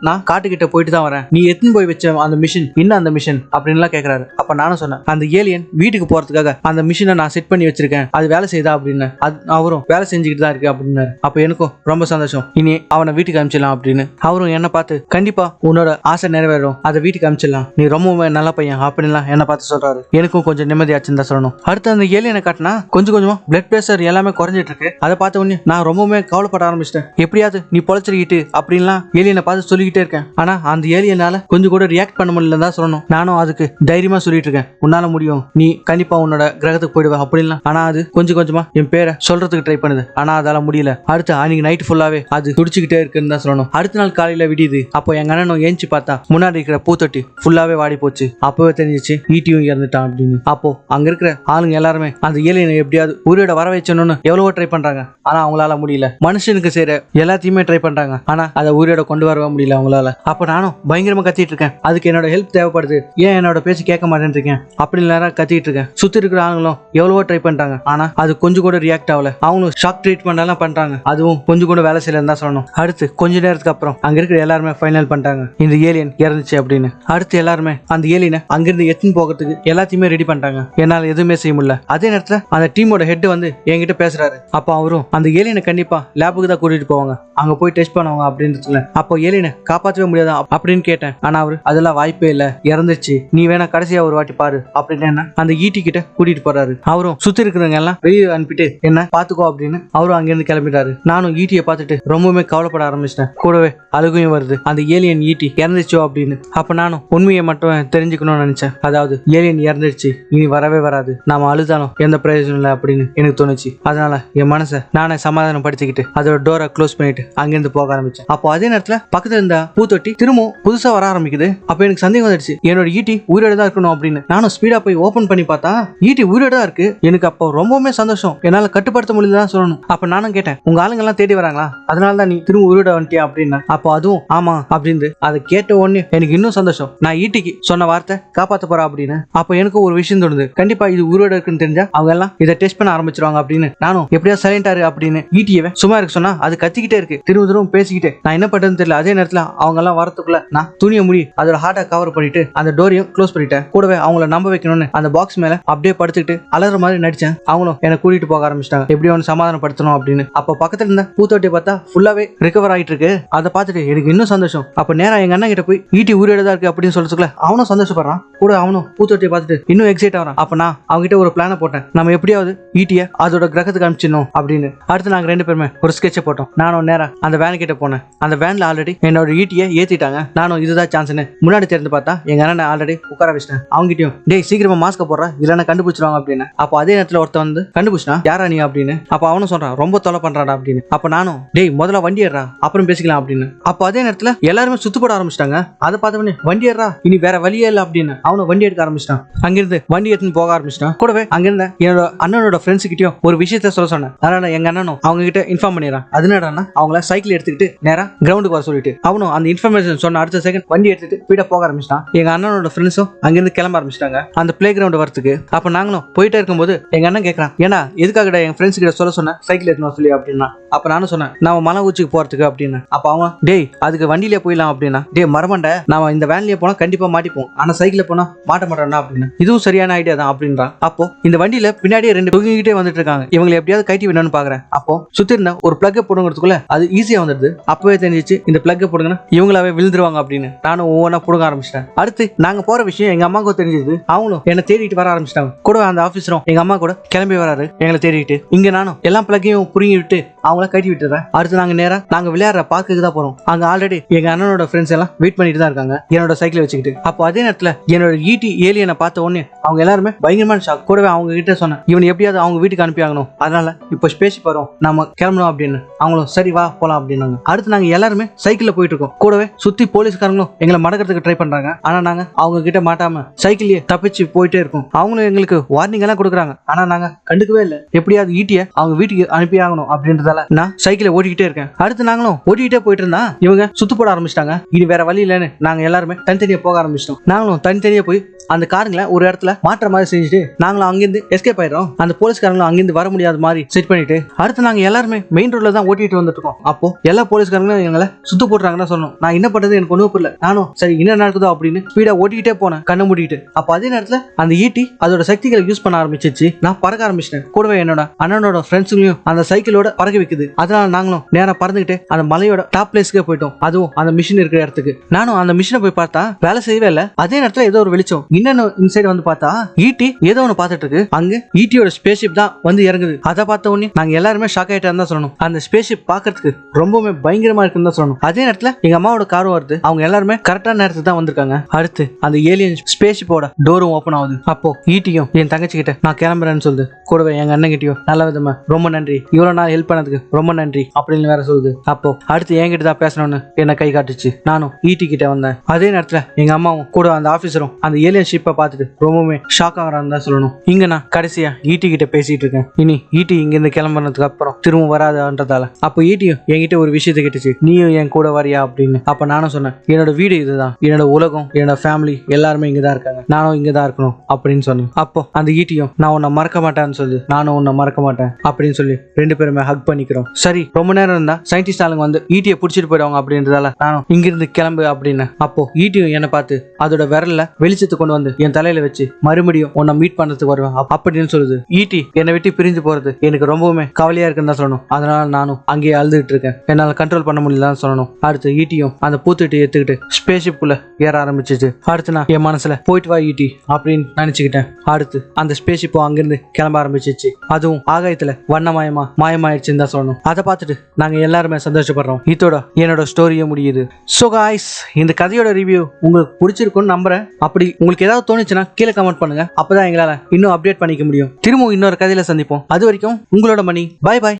நான் காட்டுக்கிட்ட போயிட்டு தான் வரேன். நீ எத்தனை போய் வச்ச அந்த மிஷின் என்ன அந்த மிஷின் அப்படின்லாம் கேக்குறாரு. அப்ப நானும் சொன்னேன் அந்த ஏலியன் வீட்டுக்கு போறதுக்காக அந்த மிஷினை நான் செட் பண்ணி வச்சிருக்கேன். அது வேலை செய்தா அப்படின்னு. அவரும் வேலை செஞ்சுக்கிட்டு தான் இருக்கு அப்படின்னாரு அப்போ எனக்கும் ரொம்ப சந்தோஷம். இனி அவனை வீட்டுக்கு அனுப்பிச்சிடலாம் அப்படின்னு. அவரும் என்ன பார்த்து கண்டிப்பா உன்னோட ஆசை நிறைவேறும். அதை வீட்டுக்கு அனுப்பிச்சிடலாம் நீ ரொம்பவே நல்ல பையன். அப்படின்லாம் என்ன பார்த்து சொல்றாரு. எனக்கும் கொஞ்சம் நிம்மதியாச்சுன்னு தான் சொல்லணும். அடுத்து அந்த ஏலியனை காட்டினா கொஞ்சம் கொஞ்சமா பிளட் பிரஷர் எல்லாமே குறைஞ்சிட்டு இருக்கு. அதை பார்த்த உடனே நான் ரொம்பவுமே கவலைப்பட ஆரம்பிச்சிட்டேன். எப்படியாவது நீ பொழைச்சிருக்கிட்டு அப்படின்லாம் ஏலியனை பார்த்து சொல்லிக்கிட்டே இருக்கேன். ஆனா அந்த ஏலியனால கொஞ்சம் கூட ரியாக்ட் பண்ண முடியலன்னு தான் சொல்லணும். நானும் அதுக்கு தைரியமா சொல்லிட்டு இருக்கேன். உன்னால முடியும். நீ கண்டிப்பா உன்னோட கிரகத்துக்கு போயிடுவ அப்படின்லாம். ஆனா அது கொஞ்சம் கொஞ்சமா என் பேரை சொல்றதுக்கு ட்ரை பண்ணுது. ஆனா அதால முடியல. அடுத்து அன்னைக்கு நைட் ஃபுல்லாவே அது துடிச்சுக்கிட்டே இருக்குன்னு தான் சொல்லணும். அடுத்த நாள் காலையில விடியுது. அப்போ எங்க அண்ணனும் ஏஞ்சி பார்த்தா முன்னாடி இருக்கிற பூத்தொட்டி ஃபுல்லாவே வாடி போச்சு. அப்பவே தெரிஞ்சிச்சு ஈட்டியும் இறந்துட்டான் அப்படின்னு. அப்போ அங்க இருக்கிற ஆளுங்க எல்லாருமே அந்த ஏலியனை எப்படியாவது உயிரோட வர வச்சணும்னு எவ்வளவோ ட்ரை பண்றாங்க. ஆனா அவங்களால முடியல. மனுஷனுக்கு செய்யற எல்லாத்தையுமே ட்ரை பண்றாங்க. ஆனா அதை உயிரோட கொண்டு வரவே முடியல அவங்களால. அப்ப நானும் பயங்கரமா கத்திட்டு இருக்கேன். அதுக்கு என்னோட ஹெல்ப் தேவைப்படுது. ஏன் என்னோட பேச்சு கேட்க மாட்டேன்றீங்க அப்படி நேரம் கத்திட்டு இருக்கேன். சுத்தி இருக்கிற ஆளுங்களும் எவ்வளவோ ட்ரை பண்றாங்க. ஆனா அது கொஞ்சம் கூட ரியாக்ட் ஆகல. அவங்களும் ஷாக் ட்ரீட்மெண்ட் எல்லாம் பண்றாங்க. அதுவும் கொஞ்சம் கூட வேலை செய்யலன்னு தான் சொல்லணும். அடுத்து கொஞ்ச நேரத்துக்கு அப்புறம் அங்க இருக்கிற எல்லாருமே ஃபைனல் பண்ணிட்டாங்க. இந்த ஏலியன் இறந்துச்சு அப்படின்னு. அடுத்து எல்லாருமே அந்த ஏலியனை அங்கிருந்து எத்தின்னு போகிறதுக்கு எல்லாத்தையுமே ரெடி பண்ணிட்டாங்க. என்னால எதுவுமே செய்ய முடியல. அதே நேரத்துல அந்த டீமோட ஹெட் வந்து என்கிட்ட பேசுறாரு. அப்போ அவரும் அந்த ஏலியனை கண்டிப்பா லேபுக்கு தான் கூட்டிட்டு போவாங்க. அங்க போய் டெஸ்ட் பண்ணுவாங்க அப்படின்றதுல. அப்போ ஏலியனை காப்பாற்றவே முடியாதா அப்படின்னு கேட்டேன். ஆனா அவர் அதெல்லாம் வாய்ப்பே இல்ல. இறந்துச்சு நீ வேணா கடைசியா ஒரு வாட்டி பாரு. அப்படின்னு அந்த ஈட்டி கிட்ட கூட்டிட்டு போறாரு. அவரும் சுத்தி இருக்கிறவங்க எல்லாம் வெளியே அனுப்பிட்டு என்ன? பாத்துக்கோ அப்படின்னு அவரும் அங்கிருந்து கிளம்பிட்டாரு. நானும் ஈட்டியை பார்த்துட்டு ரொம்பவுமே கவலைப்பட ஆரம்பிச்சிட்டேன். கூடவே அழுகையும் வருது. அந்த ஏலியன் ஈட்டி இறந்துச்சோ அப்படின்னு. அப்ப நானும் உண்மையை மட்டும் தெரிஞ்சுக்கணும்னு நினைச்சேன். அதாவது ஏலியன் இறந்துடுச்சு இனி வரவே வராது. நாம அழுதாலும் எந்த பிரயோஜனம் இல்லை அப்படின்னு எனக்கு தோணுச்சு. அதனால என் மனசை நானே சமாதானம் படுத்திக்கிட்டு அதோட டோரை க்ளோஸ் பண்ணிட்டு அங்கிருந்து போக ஆரம்பிச்சேன். அப்போ அதே நேரத்துல பக்கத்துல இருந்த பூத்தொட்டி திரும்பவும் புதுசா வர ஆரம்பிக்குது. அப்ப எனக்கு சந்தேகம் வந்துடுச்சு என்னோட ஈட்டி உயிரோட தான் இருக்கணும் அப்படின்னு. நானும் ஸ்பீடா போய் ஓபன் பண்ணி பார்த்தா ஈட்டி உயிரோட தான் இருக்கு. எனக்கு அப்போ ரொம்பவுமே சந்தோஷம். என்னால கட்டுப்படுத்த முடியலதான் சொல்லணும். அப்ப நானும் கேட்டேன் உங்க ஆளுங்க எல்லாம் தேடி வராங்களா? அதனால தான் நீ திரும்ப உயிரோட வந்துட்டியா? அப்படின்னு அப்போ அதுவும் ஆமா அப்படின்னு அதை கேட்ட உடனே எனக்கு இன்னும் சந்தோஷம். நான் ஈட்டிக்கு சொன்ன வார்த்தை காப்பாத்த போறா அப்படின்னு. அப்போ எனக்கு ஒரு விஷயம் தோணுது. கண்டிப்பா இது உயிரோட இருக்குன்னு தெரிஞ்சா அவங்க எல்லாம் இதை டெஸ்ட் பண்ண ஆரம்பிச்சிருவாங்க அப்படின்னு. நானும் எப்படியா சைலண்டா அப்படின்னு ஈட்டியவே சும்மா இருக்க சொன்னா அது கத்திக்கிட்டே இருக்கு. திரும்ப திரும்ப பேசிக்கிட்டு நான் என்ன பண்றதுன்னு தெரியல. அதே நேரத்துல அவங்க எல்லாம் வரத்துக்குள்ள நான் துணியை முடி அதோட ஹார்ட்டை கவர் பண்ணிட்டு அந்த டோரியும் க்ளோஸ் பண்ணிட்டேன். கூடவே அவங்கள நம்ப வைக்கணும்னு அந்த பாக்ஸ் மேல அப்படியே படுத்துக்கிட்டு அலற மாதிரி நடிச்சேன். அவங்களும் என்னை கூட்டிட்டு போக ஆரம்பிச்சிட்டாங்க. எப்படி அவன் சமாதானப்படுத்தணும் அப்படின்னு. அப்போ பக்கத்துல இருந்த பூத்தொட்டியை பார்த்தா ஃபுல்லாவே ரிகவர் ஆயிட்டு இருக்கு அதை பார்த்துட்டு எனக்கு இன்னும் சந்தோஷம். அப்ப நேரம் எங்க அண்ணன் கிட்ட போய் ஈட்டி உயிரோட தான் இருக்கு? அப்படின்னு சொல்றதுக்குள்ள அவனும் சந்தோஷப்படுறான். கூட அவனும் பூத்தொட்டியை பார்த்துட்டு இன்னும் எக்ஸைட் ஆகிறான். அப்ப நான் அவங்ககிட்ட ஒரு பிளான போட்டேன். நம்ம எப்படியாவது ஈட்டிய அதோட கிரகத்துக்கு அனுப்பிச்சிடணும். அப்படின்னு. அடுத்து நாங்க ரெண்டு பேருமே ஒரு ஸ்கெட்சை போட்டோம். நானும் நேரம் அந்த வேன் கிட்ட போனேன். அந்த வேன்ல ஆல்ரெடி என்னோட ஈட்டியை ஏத்திட்டாங்க. நானும் இதுதான் சான்ஸ்னு முன்னாடி திறந்து பார்த்தா எங்க அண்ணன் ஆல்ரெடி உட்கார வச்சிட்டேன். அவங்ககிட்டயும் டேய் சீக்கிரமா மாஸ்க போடுற. இல்லைன்னா கண்டுபிடிச்சிருவாங்க அப்படின்னு. அப்போ அதே நேரத்துல ஒருத்தன் வந்து கண்டுபிடிச்சா யாரா நீ? அப்படின்னு. அப்போ அவனும் சொல்றான் ரொம்ப தொலை பண்றாடா அப்படின்னு. அப்ப நானும் டேய் முதல்ல வண்டி ஏறா அப்புறம் பேசிக்கலாம் அப்படின்னு. அப்போ அதே நேரத்துல எல்லாருமே சுத்து போட ஆரம்பிச்சிட்டாங்க. அதை பார்த்தவனே வண்டி ஏறா இனி வேற வழியே இல்லை அப்படின்னு. அவனும் வண்டி எடுக்க ஆரம்பிச்சிட்டான். அங்கிருந்து வண்டி எடுத்துன்னு போக ஆரம்பிச்சிட்டான். கூடவே அங்கிருந்த என்னோட அண்ணனோட ஃப்ரெண்ட்ஸ் கிட்டயும் ஒரு விஷயத்த சொல்ல சொன்னேன். அதனால எங்க அண்ணனும் அவங்க கிட்ட இன்ஃபார்ம் பண்ணிடுறான் அதனால அவங்கள சைக்கிள் எடுத்துக்கிட்டு நேரா கிரவுண்டுக்கு வர சொல்லிட்டு. அவனும் அந்த இன்ஃபர்மேஷன் சொன்ன அடுத்த செகண்ட் வண்டி எடுத்துட்டு ஸ்பீடா போக ஆரம்பிச்சிட்டான். எங்க அண்ணனோட ஃப்ரெண்ட்ஸும் அங்கிருந்து கிளம்ப ஆரம்பிச்சிட்டாங்க. அந்த பிளே கிரவுண்ட் வரத்துக்கு அப்ப நாங்களும் போயிட்டே இருக்கும்போது எங்க அண்ணன் கேட்கறான் ஏன்னா எதுக்காக என் ஃப்ரெண்ட்ஸ் கிட்ட சொல்ல சொன்னேன் சைக்கிள் எடுத்துன்னு சொல்லி அப்படின்னா. அப்ப நானும் சொன்னேன் நான் மலை உச்சிக்கு போறதுக்கு அப்படின்னு. அப்ப அவன் டேய் அதுக்கு வண்டியிலே போயிடலாம் அப்படின்னா. டேய் மரமண்ட நாம இந்த வேன்லயே போனா கண்டிப்பா மாட்டிப்போம். ஆனா சைக்கிளில் போனா மாட்ட மாட்டோம்னா அப்படின்னு. இதுவும் சரியான ஐடியா தான் அப்படின்றான் அப்போ இந்த வண்டியில பின்னாடியே ரெண்டு தொங்கிக்கிட்டே வந்துட்டு இருக்காங்க. இவங்களை எப்படியாவது கட்டி விடணும்னு பாக்குறேன். அப்போ சுத்தி இருந்த ஒரு பிளக் போடுங்கிறதுக்குள்ள அது ஈஸியா வந்துடுது. அப்பவே தெரிஞ்சிச்சு இந்த பிளக் போடுங்கன்னா இவங்களாவே விழுந்துருவாங்க அப்படின்னு. நானும் ஒவ்வொன்றா புடுங்க ஆரம்பிச்சிட்டேன். அடுத்து நாங்க போற விஷயம் எங்க அம்மாவுக்கும் தெரிஞ்சது. அவங்களும் என்ன தேடிட்டு வர ஆரம்பிச்சிட்டாங்க. கூட அந்த ஆபீசரும் எங்க அம்மா கூட கிளம்பி வராரு. எங்களை தேடிட்டு. இங்க நானும் எல்லா பிளக்கையும் புரிங்கி விட்டு அவங்கள கட்டி விட்டுறேன். அடுத்து நாங்க நேரா நாங்க விளையாடுற பார்க்குக்கு தான் போறோம். அங்க ஆல்ரெடி எங்க அண்ணனோட ஃப்ரெண்ட்ஸ் எல்லாம் வெயிட் பண்ணிட்டு தான் இருக்காங்க. என்னோட சைக்கிள் வச்சுக்கிட்டு. அப்போ அதே நேரத்துல என்னோட ஈட்டி ஏலியனை பார்த்த உடனே அவங்க எல்லாருமே பயங்கரமான ஷாக் கூடவே அவங்க கிட்ட சொன்னேன் இவன் எப்படியாவது அவங்க வீட்டுக்கு அனுப்பி ஆகணும் அதனால இப்போ ஸ்பேஸ் போறோம். நம்ம கிளம்பணும் அப்படின்னு. அவங்களும் சரி வா போலாம் அப்படின்னாங்க. அடுத்து நாங்க எல்லாருமே சைக்கிள்ல போயிட்டு இருக்கோம். கூடவே சுத்தி போலீஸ்காரங்களும் எங்களை மடக்கிறதுக்கு ட்ரை பண்றாங்க. ஆனா நாங்க அவங்க கிட்ட மாட்டாம சைக்கிள்லயே தப்பிச்சு போயிட்டே இருக்கோம். அவங்களும் எங்களுக்கு வார்னிங் எல்லாம் கொடுக்குறாங்க. ஆனா நாங்க கண்டுக்கவே இல்லை. எப்படியாவது எப்படியாவது ஈட்டிய அவங்க வீட்டுக்கு அனுப்பி ஆகணும் அப்படின்றதால நான் சைக்கிளை ஓட்டிக்கிட்டே இருக்கேன். அடுத்து நாங்களும் ஓட்டிக்கிட்டே போயிட்டு இருந்தா இவங்க சுத்து போட ஆரம்பிச்சிட்டாங்க. இனி வேற வழி இல்லைன்னு நாங்க எல்லாருமே தனித்தனியா போக ஆரம்பிச்சிட்டோம். நாங்களும் தனித்தனியா போய் அந்த காருங்களை ஒரு இடத்துல மாற்ற மாதிரி செஞ்சுட்டு நாங்களும் அங்கிருந்து எஸ்கேப் ஆயிடுறோம். அந்த போலீஸ்காரங்களும் அங்கிருந்து வர முடியாத மாதிரி செட் பண்ணிட்டு அடுத்து நாங்க எல்லாருமே மெயின் ரோட்ல தான் ஓட்டிட்டு வந்துட்டு இருக்கோம். அப்போ எல்லா போலீஸ்காரங்களும் எங்களை சுத்து போட்டுறாங்கன்னு சொன்னோம். நான் என்ன பண்றது எனக்கு ஒன்றும் புரியல. நானும் சரி என்ன நடக்குதோ அப்படின்னு ஸ்பீடா ஓட்டிக்கிட்டே போனேன் கண்ணை மூடிட்டு அப்போ அதே நேரத்துல அந்த ஈட்டி அதோட சக்திகளை யூஸ் பண்ண ஆரம்பிச்சிச்சு. நான் பறக்க ஆரம்பிச்சிட்டேன். கூடவே என்னோட அண்ணனோட ஃப்ரெண்ட்ஸுங்களையும் அந்த சைக்கிளோட பறக்க வைக்குது. அதனால நாங்களும் நேரம் பறந்துகிட்டு அந்த மலையோட டாப் பிளேஸ்க்கே போயிட்டோம். அதுவும் அந்த மிஷின் இருக்கிற இடத்துக்கு. நானும் அந்த மிஷினை போய் பார்த்தா வேலை செய்யவே இல்லை. அதே நேரத்துல ஏதோ ஒரு வெளிச்சம். இன்னொன்னு இன்சைடு வந்து பார்த்தா ஈட்டி ஏதோ ஒன்று பார்த்துட்டு இருக்கு. அங்க ஈட்டியோட ஸ்பேஸ்ஷிப் தான் வந்து இறங்குது. அதை பார்த்த உடனே நாங்க எல்லாருமே ஷாக் ஆயிட்டா தான் சொல்லணும். அந்த ஸ்பேஸ்ஷிப் பாக்குறதுக்கு ரொம்பவுமே பயங்கரமா இருக்குன்னு தான் சொல்லணும். அதே நேரத்துல எங்க அம்மாவோட கார் வருது. அவங்க எல்லாருமே கரெக்டான நேரத்துக்கு தான் வந்திருக்காங்க. அடுத்து அந்த ஏலியன் ஸ்பேஸ்ஷிப்போட டோரும் ஓப்பன் ஆகுது. அப்போ ஈட்டியும் என் தங்கச்சி கிட்ட நான் கிளம்புறேன்னு சொல்லுது. கூடவே எங்க அண்ணன் கிட்டயும். நல்ல விதமா. ரொம்ப நன்றி. இவ்வளவு நாள் ஹெல்ப் பண்ணதுக்கு ரொம்ப நன்றி. அப்படின்னு வேற சொல்லுது. அப்போ அடுத்து என்கிட்ட தான் பேசணும்னு என்ன கை காட்டுச்சு. நானும் ஈட்டி கிட்ட வந்தேன். அதே நேரத்துல எங்க அம்மாவும் கூட அந்த ஆஃபீஸரும் அந்த ஏலியன் ஷிப்பை பார்த்துட்டு ரொம்பவுமே ஷாக் ஆகிறான்னு தான் சொல்லணும். இங்க நான் கடைசியா ஈட்டி கிட்ட பேசிட்டு இருக்கேன். இனி ஈட்டி இங்க இருந்து கிளம்புனதுக்கு அப்புறம் திரும்ப வராதுன்றதால. அப்போ ஈட்டியும் என்கிட்ட ஒரு விஷயத்தை கேட்டுச்சு. நீயும் என் கூட வரியா அப்படின்னு. அப்போ நானும் சொன்னேன் என்னோட வீடு இதுதான். என்னோட உலகம் என்னோட ஃபேமிலி எல்லாருமே இங்கே தான் இருக்காங்க. நானும் இங்கே தான் இருக்கணும். அப்படின்னு சொன்னேன். அப்போ அந்த ஈட்டியும் நான் உன்னை மறக்க மாட்டேன்னு சொல்லி நானும் உன்னை மறக்க மாட்டேன் அப்படின்னு சொல்லி ரெண்டு பேருமே ஹக் பண்ணிக்கிறோம். சரி ரொம்ப நேரம் இருந்தா சயின்டிஸ்ட் ஆளுங்க வந்து ஈட்டியை பிடிச்சிட்டு போயிடுவாங்க அப்படின்றதால நானும் இங்கிருந்து கிளம்பு அப்படின்னு. அப்போ ஈட்டியும் என்னை பார்த்து அதோட விரல்ல வெளிச்சத்தை கொண்டு வந்து என் தலையில வச்சு மறுபடியும் உன்னை மீட் பண்றதுக்கு வருவேன். அப்படின்னு சொல்லுது. ஈட்டி என்னை விட்டு பிரிஞ்சு போறது எனக்கு ரொம்பவுமே கவலையா இருக்குன்னு தான் சொல்லணும். அதனால நானும் அங்கேயே அழுதுகிட்டு இருக்கேன். என்னால் கண்ட்ரோல் பண்ண முடியலன்னு சொல்லணும். அடுத்து ஈட்டியும் அந்த பூத்துட்டு எடுத்துக்கிட்டு ஸ்பேஸ்ஷிப் குள்ள ஏற ஆரம்பிச்சிச்சு. அடுத்து நான் என் மனசுல போயிட்டு வா ஈட்டி அப்படின்னு நினைச்சுக்கிட்டேன். அடுத்து அந்த ஸ்பேஸ்ஷிப்பும் அங்கிருந்து கிளம்ப ஆரம்பிச்சிச்சு. அதுவும் அதுவும் ஆகாயத்துல வண்ணமயமா மாயமாயிடுச்சுன்னு தான் சொல்லணும். அதை பார்த்துட்டு நாங்க எல்லாருமே சந்தோஷப்படுறோம். இதோட என்னோட ஸ்டோரியே முடியுது. ஸோ காய்ஸ் இந்த கதையோட ரிவ்யூ உங்களுக்கு பிடிச்சிருக்கும்னு நம்புறேன். அப்படி உங்களுக்கு ஏதாவது தோணுச்சுன்னா கீழே கமெண்ட் பண்ணுங்க. அப்பதான் எங்களால இன்னும் அப்டேட் பண்ணிக்க முடியும். திரும்பவும் இன்னொரு கதையில சந்திப்போம். அது வரைக்கும் உங்களோட மணி. பாய் பாய்